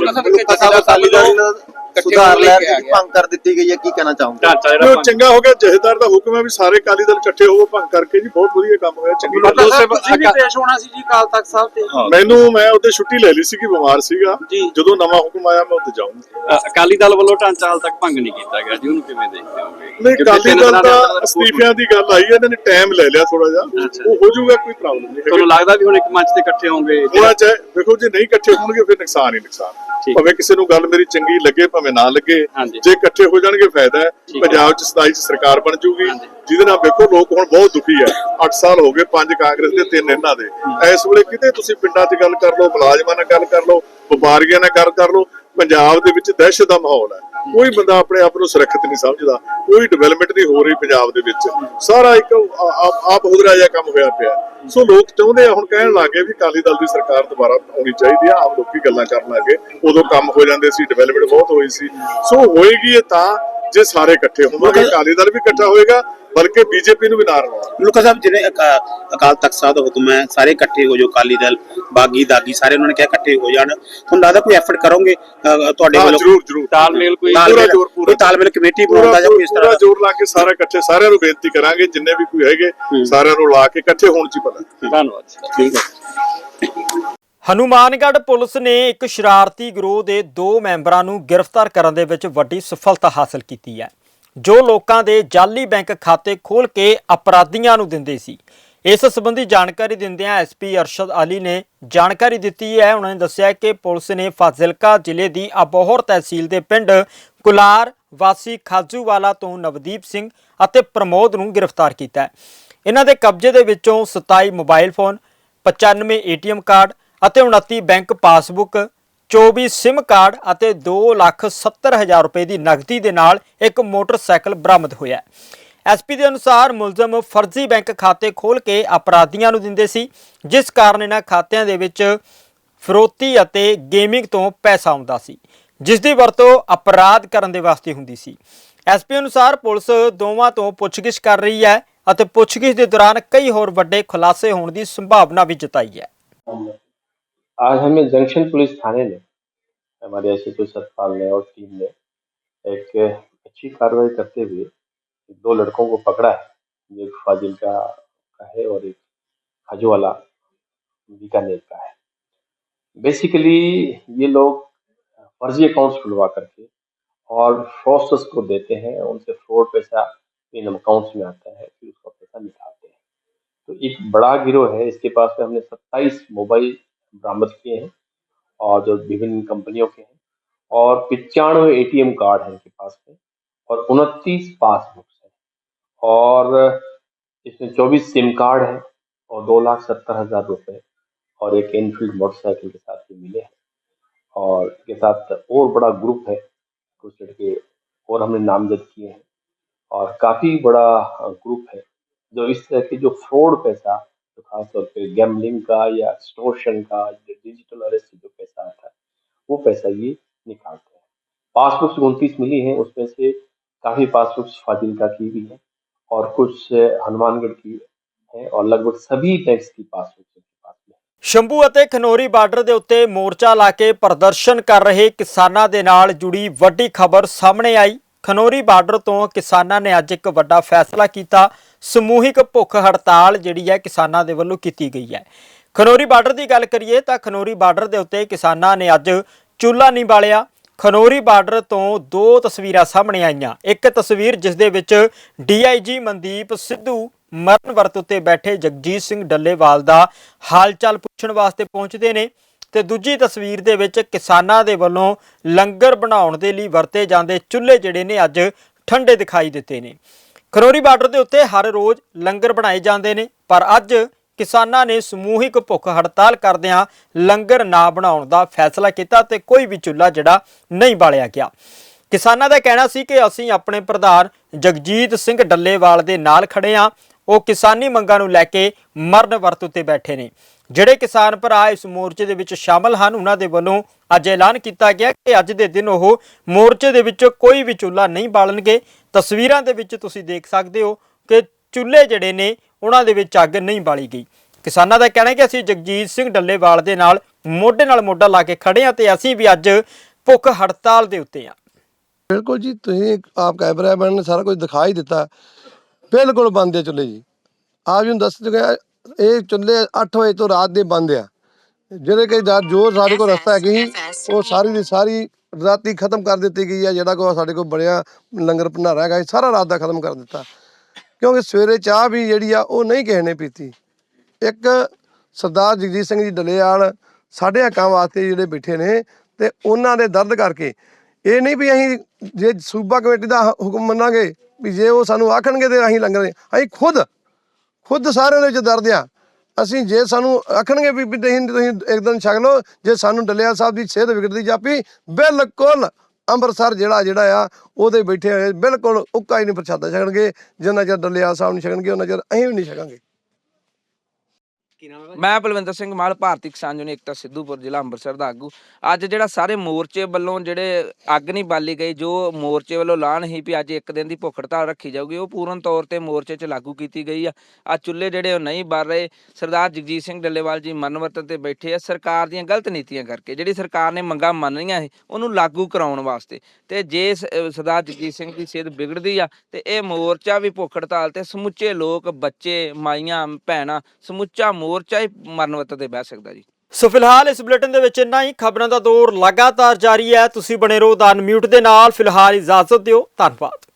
ਸੁਧਾਰ ਲੈ ਕੇ ਭੰਗ ਕਰ ਦਿੱਤੀ ਗਈ ਹੈ ਕੀ ਕਹਿਣਾ ਚਾਹੋਗੇ? ਜੋ ਚੰਗਾ ਹੋ ਗਿਆ ਜਹੇਦਾਰ ਦਾ ਹੁਕਮ ਹੈ ਵੀ ਸਾਰੇ ਅਕਾਲੀ ਦਲ ਇਕੱਠੇ ਹੋਵੋ ਭੰਗ ਕਰਕੇ ਜੀ ਬਹੁਤ ਵਧੀਆ ਕੰਮ ਹੋਇਆ ਚੰਗੀ ਗੱਲ ਹੈ। ਤੁਸੀਂ ਵੀ ਪੇਸ਼ ਹੋਣਾ ਸੀ ਜੀ ਕਾਲ ਤਖਤ ਸਾਹਿਬ ਤੇ। ਮੈਨੂੰ ਮੈਂ ਉਹਦੇ ਛੁੱਟੀ ਲੈ ਲਈ ਸੀ ਕਿ ਬਿਮਾਰ ਸੀਗਾ। ਜਦੋਂ ਨਵਾਂ ਹੁਕਮ ਆਇਆ ਮੈਂ ਉੱਥੇ ਜਾਊਂਗਾ। ਅਕਾਲੀ ਦਲ ਵੱਲੋਂ ਢਾਂਚਾ ਹਾਲ ਤੱਕ ਭੰਗ ਨਹੀਂ ਕੀਤਾ ਗਿਆ ਜੀ ਉਹਨੂੰ ਕਿਵੇਂ ਦੇਖਦੇ ਹੋਗੇ ਨਹੀਂ ਅਕਾਲੀ ਦਲ ਦੇ ਦਾ ਅਸਤੀਫਿਆਂ ਦੀ ਗੱਲ ਆਈ ਹੈ ਇਹਨਾਂ ਨੇ ਟਾਈਮ ਲੈ ਲਿਆ ਥੋੜਾ ਜਿਹਾ। ਉਹ ਹੋ ਜਾਊਗਾ ਕੋਈ ਪ੍ਰੋਬਲਮ ਨਹੀਂ ਤੁਹਾਨੂੰ ਲੱਗਦਾ ਵੀ ਹੁਣ ਇੱਕ ਮੰਚ ਤੇ ਇਕੱਠੇ ਹੋਣਗੇ? ਹੋਣਾ ਚਾਹੇ ਦੇਖੋ ਜੇ ਨਹੀਂ ਇਕੱਠੇ ਹੋਣਗੇ ਫਿਰ ਨੁਕਸਾਨ ਹੀ ਨੁਕਸਾਨ। ਭਾਵੇਂ ਕਿਸੇ ਨੂੰ ਗੱਲ ਮੇਰੀ ਚੰਗੀ ਲੱਗੇ ਭਾਵੇਂ ਨਾ ਲੱਗੇ। ਜੇ ਇਕੱਠੇ ਹੋ ਜਾਣਗੇ ਫਾਇਦਾ ਹੈ। ਪੰਜਾਬ ਚ 27 ਚ ਸਰਕਾਰ ਬਣ ਜੂਗੀ। ਜਿਹਦੇ ਨਾਲ ਵੇਖੋ ਲੋਕ ਹੁਣ ਬਹੁਤ ਦੁਖੀ ਹੈ 8 ਸਾਲ ਹੋ ਗਏ ਪੰਜ ਕਾਂਗਰਸ ਦੇ ਤਿੰਨ ਇਹਨਾਂ ਦੇ ਇਸ ਵੇਲੇ ਕਿਤੇ ਤੁਸੀਂ ਪਿੰਡਾਂ 'ਚ ਗੱਲ ਕਰ ਲਓ ਮੁਲਾਜ਼ਮਾਂ ਨਾਲ ਗੱਲ ਕਰ ਲਓ ਵਪਾਰੀਆਂ ਨਾਲ ਗੱਲ ਕਰ ਲਓ ਪੰਜਾਬ ਦੇ ਵਿੱਚ ਦਹਿਸ਼ਤ ਦਾ ਮਾਹੌਲ ਹੈ। ਕੋਈ ਬੰਦਾ ਆਪਣੇ ਆਪ ਨੂੰ ਸੁਰੱਖਿਅਤ ਨਹੀਂ ਸਮਝਦਾ। ਕੋਈ ਡਿਵੈਲਪਮੈਂਟ ਨਹੀਂ ਹੋ ਰਹੀ ਪੰਜਾਬ ਦੇ ਵਿੱਚ। ਸਾਰਾ ਇੱਕ ਆ- ਆਪ ਹੁਦਰਾ ਜਿਹਾ ਕੰਮ ਹੋਇਆ ਪਿਆ। ਸੋ ਲੋਕ ਚਾਹੁੰਦੇ ਆ ਹੁਣ ਕਹਿਣ ਲੱਗੇ ਵੀ ਅਕਾਲੀ ਦਲ ਦੀ ਸਰਕਾਰ ਦੁਬਾਰਾ ਆਉਣੀ ਚਾਹੀਦੀ ਆ। ਆਮ ਲੋਕੀ ਗੱਲਾਂ ਕਰਨ ਲੱਗੇ। ਉਦੋਂ ਕੰਮ ਹੋ ਜਾਂਦੇ ਸੀ ਡਿਵੈਲਪਮੈਂਟ ਬਹੁਤ ਹੋਈ ਸੀ। ਸੋ ਹੋਏਗੀ ਇਹ ਤਾਂ ਜੇ ਸਾਰੇ ਇਕੱਠੇ ਹੋਣਗੇ ਅਕਾਲੀ ਦਲ ਵੀ ਇਕੱਠਾ ਹੋਏਗਾ ਬਲਕਿ ਬੀਜੇਪੀ ਨੂੰ ਵੀ ਨਾਲ ਰਲਾਉਣਾ ਲੁਕਾ ਸਾਹਿਬ ਜਿਹੜੇ ਅਕਾ- ਅਕਾਲ ਤਖਤ ਸਾਹਿਬ ਦਾ ਹੁਕਮ ਹੈ ਸਾਰੇ ਇਕੱਠੇ ਹੋ ਜਾਓ ਅਕਾਲੀ ਦਲ ਬਾਗੀ ਦਾਗੀ ਸਾਰੇ ਉਹਨਾਂ ਨੇ ਕਿਹਾ ਇਕੱਠੇ ਹੋ ਜਾਣ। ਤੁਹਾਨੂੰ ਲੱਗਦਾ ਕੋਈ ਐਫਰਟ ਕਰੋਗੇ ਤੁਹਾਡੇ ਵੱਲੋਂ? ਜਰੂਰ ਜਰੂਰ। ਤਾਲਮੇਲ ਕੋਈ ਪੂਰਾ ਜ਼ੋਰ, ਪੂਰਾ। ਕੋਈ ਤਾਲਮੇਲ ਕਮੇਟੀ ਬਣਾਉਂਦਾ ਜਾਂ ਕੋਈ ਇਸ ਤਰ੍ਹਾਂ ਦਾ? ਜ਼ੋਰ ਲਾ ਕੇ ਸਾਰੇ ਇਕੱਠੇ ਸਾਰਿਆਂ ਨੂੰ ਬੇਨਤੀ ਕਰਾਂਗੇ ਜਿੰਨੇ ਵੀ ਕੋਈ ਹੈਗੇ ਸਾਰਿਆਂ ਨੂੰ ਲਾ ਕੇ ਇਕੱਠੇ ਹੋਣ ਚ ਪਤਾ। ਧੰਨਵਾਦ। ਠੀਕ ਹੈ। ਹਨੂਮਾਨਗੜ੍ਹ ਪੁਲਿਸ ਨੇ ਇੱਕ ਸ਼ਰਾਰਤੀ ਗਰੋਹ ਦੇ ਦੋ ਮੈਂਬਰਾਂ ਨੂੰ ਗ੍ਰਿਫਤਾਰ ਕਰਨ ਦੇ ਵਿੱਚ ਵੱਡੀ ਸਫਲਤਾ ਹਾਸਲ ਕੀਤੀ ਹੈ। ਜੋ ਲੋਕਾਂ ਦੇ ਜਾਲੀ ਬੈਂਕ ਖਾਤੇ ਖੋਲ ਕੇ ਅਪਰਾਧੀਆਂ ਨੂੰ ਦਿੰਦੇ ਸੀ। ਇਸ ਸੰਬੰਧੀ ਜਾਣਕਾਰੀ ਦਿੰਦਿਆਂ ਐਸਪੀ ਅਰਸ਼ਦ ਅਲੀ ਨੇ ਜਾਣਕਾਰੀ ਦਿੱਤੀ ਹੈ। ਉਹਨਾਂ ਨੇ ਦੱਸਿਆ ਕਿ ਪੁਲਿਸ ਨੇ ਫਾਜ਼ਿਲਕਾ ਜ਼ਿਲ੍ਹੇ ਦੀ ਅਬੋਹਰ ਤਹਿਸੀਲ ਦੇ ਪਿੰਡ ਕੁਲਾਰ ਵਾਸੀ ਖਾਜੂਵਾਲਾ ਤੋਂ ਨਵਦੀਪ ਸਿੰਘ ਅਤੇ ਪ੍ਰਮੋਦ ਨੂੰ ਗ੍ਰਿਫਤਾਰ ਕੀਤਾ ਹੈ। ਇਹਨਾਂ ਦੇ ਕਬਜ਼ੇ ਦੇ ਵਿੱਚੋਂ 27 ਮੋਬਾਈਲ ਫੋਨ 95 ਏਟੀਐਮ ਕਾਰਡ ਅਤੇ 29 ਬੈਂਕ ਪਾਸਬੁੱਕ 24 ਸਿਮ ਕਾਰਡ ਅਤੇ 2,70,000 ਰੁਪਏ ਦੀ ਨਕਦੀ ਦੇ ਨਾਲ ਇੱਕ ਮੋਟਰਸਾਈਕਲ ਬਰਾਮਦ ਹੋਇਆ ਹੈ। ਐਸਪੀ ਦੇ ਅਨੁਸਾਰ ਮੁਲਜ਼ਮ ਫਰਜ਼ੀ ਬੈਂਕ ਖਾਤੇ ਖੋਲ ਕੇ ਅਪਰਾਧੀਆਂ ਨੂੰ ਦਿੰਦੇ ਸੀ ਜਿਸ ਕਾਰਨ ਇਹਨਾਂ ਖਾਤਿਆਂ ਦੇ ਵਿੱਚ ਫਰੋਤੀ ਅਤੇ ਗੇਮਿੰਗ ਤੋਂ ਪੈਸਾ ਆਉਂਦਾ ਸੀ ਜਿਸ ਦੀ ਵਰਤੋਂ ਅਪਰਾਧ ਕਰਨ ਦੇ ਵਾਸਤੇ ਹੁੰਦੀ ਸੀ। ਐਸਪੀ ਅਨੁਸਾਰ ਪੁਲਿਸ ਦੋਵਾਂ ਤੋਂ ਪੁੱਛਗਿੱਛ ਕਰ ਰਹੀ ਹੈ ਅਤੇ ਪੁੱਛਗਿੱਛ ਦੇ ਦੌਰਾਨ ਕਈ ਹੋਰ ਵੱਡੇ ਖੁਲਾਸੇ ਹੋਣ ਦੀ ਸੰਭਾਵਨਾ ਵੀ ਜਤਾਈ ਹੈ। आज हमें जंक्शन पुलिस थाने ने हमारे एस एच सतपाल ने और टीम ने एक अच्छी कार्रवाई करते हुए दो लड़कों को पकड़ा है। एक फाजिल का, का है और एक खजवाला बीकानेर का है। बेसिकली ये लोग फर्जी अकाउंट्स खुलवा करके और फ्रॉस्टर्स को देते हैं उनसे फ्रॉड पैसा इन अकाउंट्स में आता है फिर उसका पैसा निकालते हैं। तो एक बड़ा गिरोह है इसके पास में हमने 27 मोबाइल बरामद किए हैं और जो विभिन्न कंपनियों के हैं और पिचानवे एटीएम कार्ड हैं इनके पास में और उनतीस पासबुक्स हैं। और इसमें 24 सिम कार्ड है और दो लाख सत्तर हज़ार रुपए और एक इनफील्ड मोटरसाइकिल के साथ ये मिले हैं। और इसके साथ और बड़ा ग्रुप है, कुछ लड़के और हमने नामजद किए हैं और काफ़ी बड़ा ग्रुप है जो इस तरह के जो फ्रॉड पैसा तो खासतौर पे गैम्बलिंग का या एक्सटोर्शन का जो डिजिटल अरेस्ट से जो पैसा आता है वो पैसा ये निकालते हैं पासबुक्स उनतीस मिली हैं उसमें से काफी पासबुक्स फाजिलका की भी है और कुछ हनुमानगढ़ की है और लगभग सभी टैक्स की पासबुक्स उनके पास में है ਸ਼ੰਭੂ ਅਤੇ ਖਨੋਰੀ ਬਾਰਡਰ ਦੇ ਉੱਤੇ ਮੋਰਚਾ ਲਾ ਕੇ ਪ੍ਰਦਰਸ਼ਨ ਕਰ ਰਹੇ ਕਿਸਾਨਾਂ ਦੇ ਨਾਲ ਜੁੜੀ ਵੱਡੀ ਖਬਰ ਸਾਹਮਣੇ ਆਈ ਖਨੋਰੀ ਬਾਰਡਰ ਤੋਂ ਕਿਸਾਨਾਂ ਨੇ ਅੱਜ ਇੱਕ ਵੱਡਾ ਫੈਸਲਾ ਕੀਤਾ। ਸਮੂਹਿਕ ਭੁੱਖ ਹੜਤਾਲ ਜਿਹੜੀ ਹੈ ਕਿਸਾਨਾਂ ਦੇ ਵੱਲੋਂ ਕੀਤੀ ਗਈ ਹੈ। ਖਨੋਰੀ ਬਾਰਡਰ ਦੀ ਗੱਲ ਕਰੀਏ ਤਾਂ ਖਨੋਰੀ ਬਾਰਡਰ ਦੇ ਉੱਤੇ ਕਿਸਾਨਾਂ ਨੇ ਅੱਜ ਚੁੱਲ੍ਹਾ ਨਹੀਂ ਬਾਲਿਆ। ਖਨੋਰੀ ਬਾਰਡਰ ਤੋਂ ਦੋ ਤਸਵੀਰਾਂ ਸਾਹਮਣੇ ਆਈਆਂ। ਇੱਕ ਤਸਵੀਰ ਜਿਸ ਦੇ ਵਿੱਚ ਡੀਆਈਜੀ ਮਨਦੀਪ ਸਿੱਧੂ ਮਰਨ ਵਰਤ ਉੱਤੇ ਬੈਠੇ ਜਗਜੀਤ ਸਿੰਘ ਡੱਲੇਵਾਲ ਦਾ ਹਾਲਚਾਲ ਪੁੱਛਣ ਵਾਸਤੇ ਪਹੁੰਚਦੇ ਨੇ। ਤੇ ਦੂਜੀ ਤਸਵੀਰ ਦੇ ਵਿੱਚ ਕਿਸਾਨਾਂ ਦੇ ਵੱਲੋਂ ਲੰਗਰ ਬਣਾਉਣ ਦੇ ਲਈ ਵਰਤੇ ਜਾਂਦੇ ਚੁੱਲ੍ਹੇ ਜਿਹੜੇ ਨੇ ਅੱਜ ਠੰਡੇ ਦਿਖਾਈ ਦਿੱਤੇ ਨੇ। ਖਨੋਰੀ ਬਾਰਡਰ ਦੇ ਉੱਤੇ ਹਰ ਰੋਜ਼ ਲੰਗਰ ਬਣਾਏ ਜਾਂਦੇ ਨੇ, ਪਰ ਅੱਜ ਕਿਸਾਨਾਂ ਨੇ ਸਮੂਹਿਕ ਭੁੱਖ ਹੜਤਾਲ ਕਰਦਿਆਂ ਲੰਗਰ ਨਾ ਬਣਾਉਣ ਦਾ ਫੈਸਲਾ ਕੀਤਾ ਤੇ ਕੋਈ ਵੀ ਚੁੱਲ੍ਹਾ ਜਿਹੜਾ ਨਹੀਂ ਬਾਲਿਆ ਗਿਆ। ਕਿਸਾਨਾਂ ਦਾ ਕਹਿਣਾ ਸੀ ਕਿ ਅਸੀਂ ਆਪਣੇ ਪ੍ਰਧਾਨ ਜਗਜੀਤ ਸਿੰਘ ਡੱਲੇਵਾਲ ਦੇ ਨਾਲ ਖੜੇ ਹਾਂ। ਉਹ ਕਿਸਾਨੀ ਮੰਗਾਂ ਨੂੰ ਲੈ ਕੇ ਮਰਨ ਵਰਤ ਉੱਤੇ ਬੈਠੇ ਨੇ। ਜਿਹੜੇ ਕਿਸਾਨ ਭਰਾ ਇਸ ਮੋਰਚੇ ਦੇ ਵਿੱਚ ਸ਼ਾਮਲ ਹਨ, ਉਹਨਾਂ ਦੇ ਵੱਲੋਂ ਅੱਜ ਐਲਾਨ ਕੀਤਾ ਗਿਆ ਕਿ ਅੱਜ ਦੇ ਦਿਨ ਉਹ ਮੋਰਚੇ ਦੇ ਵਿੱਚ ਕੋਈ ਵੀ ਚੁੱਲ੍ਹਾ ਨਹੀਂ ਬਾਲਣਗੇ। ਤਸਵੀਰਾਂ ਦੇ ਵਿੱਚ ਤੁਸੀਂ ਦੇਖ ਸਕਦੇ ਹੋ ਕਿ ਚੁੱਲ੍ਹੇ ਜਿਹੜੇ ਨੇ, ਉਹਨਾਂ ਦੇ ਵਿੱਚ ਅੱਗ ਨਹੀਂ ਬਾਲੀ ਗਈ। ਕਿਸਾਨਾਂ ਦਾ ਕਹਿਣਾ ਹੈ ਕਿ ਅਸੀਂ ਜਗਜੀਤ ਸਿੰਘ ਡੱਲੇਵਾਲ ਦੇ ਨਾਲ ਮੋਢੇ ਨਾਲ ਮੋਢਾ ਲਾ ਕੇ ਖੜੇ ਹਾਂ ਤੇ ਅਸੀਂ ਵੀ ਅੱਜ ਭੁੱਖ ਹੜਤਾਲ ਦੇ ਉੱਤੇ ਹਾਂ। ਬਿਲਕੁਲ ਜੀ, ਤੁਸੀਂ ਆਪ ਕੈਮਰਾ ਨੇ ਸਾਰਾ ਕੁਝ ਦਿਖਾ ਹੀ ਦਿੱਤਾ। ਬਿਲਕੁਲ ਬੰਦ ਹੈ ਚੁੱਲ੍ਹੇ ਜੀ। ਆਪ ਜੀ ਨੂੰ ਦੱਸ ਚੁੱਕਿਆ ਇਹ ਚੁੱਲ੍ਹੇ 8 ਵਜੇ ਤੋਂ ਰਾਤ ਦੇ ਬੰਦ ਆ। ਜਿਹੜੇ ਕਿ ਜੋ ਸਾਡੇ ਕੋਲ ਰਸਤਾ ਹੈਗੀ ਸੀ, ਉਹ ਸਾਰੀ ਦੀ ਸਾਰੀ ਰਾਤੀ ਖਤਮ ਕਰ ਦਿੱਤੀ ਗਈ ਹੈ ਜਿਹੜਾ ਕੋ ਸਾਡੇ ਕੋਲ ਬਣਿਆ ਲੰਗਰ ਭੰਡਾਰਾ ਹੈਗਾ ਇਹ ਸਾਰਾ ਰਾਤ ਦਾ ਖਤਮ ਕਰ ਦਿੱਤਾ। ਕਿਉਂਕਿ ਸਵੇਰੇ ਚਾਹ ਵੀ ਜਿਹੜੀ ਆ ਉਹ ਨਹੀਂ ਕਿਸੇ ਨੇ ਪੀਤੀ। ਇੱਕ ਸਰਦਾਰ ਜਗਜੀਤ ਸਿੰਘ ਜੀ ਡਲੇਵਾਲ ਸਾਡੇ ਹੱਕਾਂ ਵਾਸਤੇ ਜਿਹੜੇ ਬੈਠੇ ਨੇ ਤੇ ਉਹਨਾਂ ਦੇ ਦਰਦ ਕਰਕੇ ਇਹ ਨਹੀਂ ਵੀ ਅਸੀਂ ਜੇ ਸੂਬਾ ਕਮੇਟੀ ਦਾ ਹ- ਹੁਕਮ ਮੰਨਾਂਗੇ ਵੀ ਜੇ ਉਹ ਸਾਨੂੰ ਆਖਣਗੇ ਤੇ ਅਸੀਂ ਲੰਗਰ ਅਸੀਂ ਖੁਦ ਖੁਦ ਸਾਰਿਆਂ ਦੇ ਵਿੱਚ ਦਰਦ ਆ। ਅਸੀਂ ਜੇ ਸਾਨੂੰ ਆਖਣਗੇ ਵੀ ਵੀ ਤੁਸੀਂ ਤੁਸੀਂ ਇੱਕ ਦਿਨ ਛਕ ਲਓ, ਜੇ ਸਾਨੂੰ ਡੱਲੇਵਾਲ ਸਾਹਿਬ ਦੀ ਸਿਹਤ ਵਿਗੜਦੀ ਜਾਪੀ, ਬਿਲਕੁਲ ਅੰਮ੍ਰਿਤਸਰ ਜਿਹੜਾ ਜਿਹੜਾ ਆ, ਉਹਦੇ ਬੈਠੇ ਹੋਏ ਬਿਲਕੁਲ ਉੱਕਾ ਹੀ ਨਹੀਂ ਪ੍ਰਸ਼ਾਦਾ ਛਕਣਗੇ। ਜਿੰਨਾ ਚਿਰ ਡੱਲੇਵਾਲ ਸਾਹਿਬ ਨਹੀਂ ਛਕਣਗੇ, ਉਹਨਾਂ ਚਿਰ ਅਸੀਂ ਵੀ ਨਹੀਂ ਛਕਾਂਗੇ। ਮੈਂ ਬਲਵਿੰਦਰ ਸਿੰਘ ਮਾਲ, ਭਾਰਤੀ ਕਿਸਾਨ ਯੂਨੀਅਨ ਏਕਤਾ ਸਿੱਧੂਪੁਰ, ਜ਼ਿਲ੍ਹਾ ਅੰਮ੍ਰਿਤਸਰ ਦਾ ਆਗੂ। ਅੱਜ ਜਿਹੜਾ ਸਾਰੇ ਮੋਰਚੇ ਵੱਲੋਂ ਜਿਹੜੇ ਅੱਗ ਨਹੀਂ ਬਾਲੀ ਗਈ, ਜੋ ਮੋਰਚੇ ਵੱਲੋਂ ਐਲਾਨ ਹੀ ਵੀ ਅੱਜ ਇੱਕ ਦਿਨ ਦੀ ਭੁੱਖ ਹੜਤਾਲ ਰੱਖੀ ਜਾਊਗੀ, ਉਹ ਪੂਰਨ ਤੌਰ ਤੇ ਮੋਰਚੇ 'ਚ ਲਾਗੂ ਕੀਤੀ ਗਈ ਆ। ਆ ਚੁੱਲ੍ਹੇ ਜਿਹੜੇ ਉਹ ਨਹੀਂ ਬਲ ਰਹੇ। ਸਰਦਾਰ ਜਗਜੀਤ ਸਿੰਘ ਡੱਲੇਵਾਲ ਜੀ ਮਨਵਰਤਨ ਤੇ ਬੈਠੇ ਆ। ਸਰਕਾਰ ਦੀਆਂ ਗਲਤ ਨੀਤੀਆਂ ਕਰਕੇ, ਜਿਹੜੀ ਸਰਕਾਰ ਨੇ ਮੰਗਾਂ ਮੰਨੀਆਂ ਸੀ, ਉਹਨੂੰ ਲਾਗੂ ਕਰਾਉਣ ਵਾਸਤੇ। ਤੇ ਜੇ ਸਰਦਾਰ ਜਗਜੀਤ ਸਿੰਘ ਦੀ ਸਿਹਤ ਵਿਗੜਦੀ ਆ, ਤੇ ਇਹ ਮੋਰਚਾ ਵੀ ਭੁੱਖ ਹੜਤਾਲ ਤੇ ਸਮੁੱਚੇ ਲੋਕ, ਬੱਚੇ, ਮਾਈਆਂ, ਭੈਣਾਂ ਸਮੁੱਚਾ ਮੋਰਚਾ ਹੀ ਮਰਨਵਤ ਤੇ ਬਹਿ ਸਕਦਾ ਜੀ। ਸੋ ਫਿਲਹਾਲ ਇਸ ਬੁਲੇਟਿਨ ਦੇ ਵਿੱਚ ਇੰਨਾ ਹੀ। ਖਬਰਾਂ ਦਾ ਦੌਰ ਲਗਾਤਾਰ ਜਾਰੀ ਹੈ। ਤੁਸੀਂ ਬਣੇ ਰਹੋ ਦਾ ਮਿਊਟ ਦੇ ਨਾਲ। ਫਿਲਹਾਲ ਇਜਾਜ਼ਤ ਦਿਓ। ਧੰਨਵਾਦ।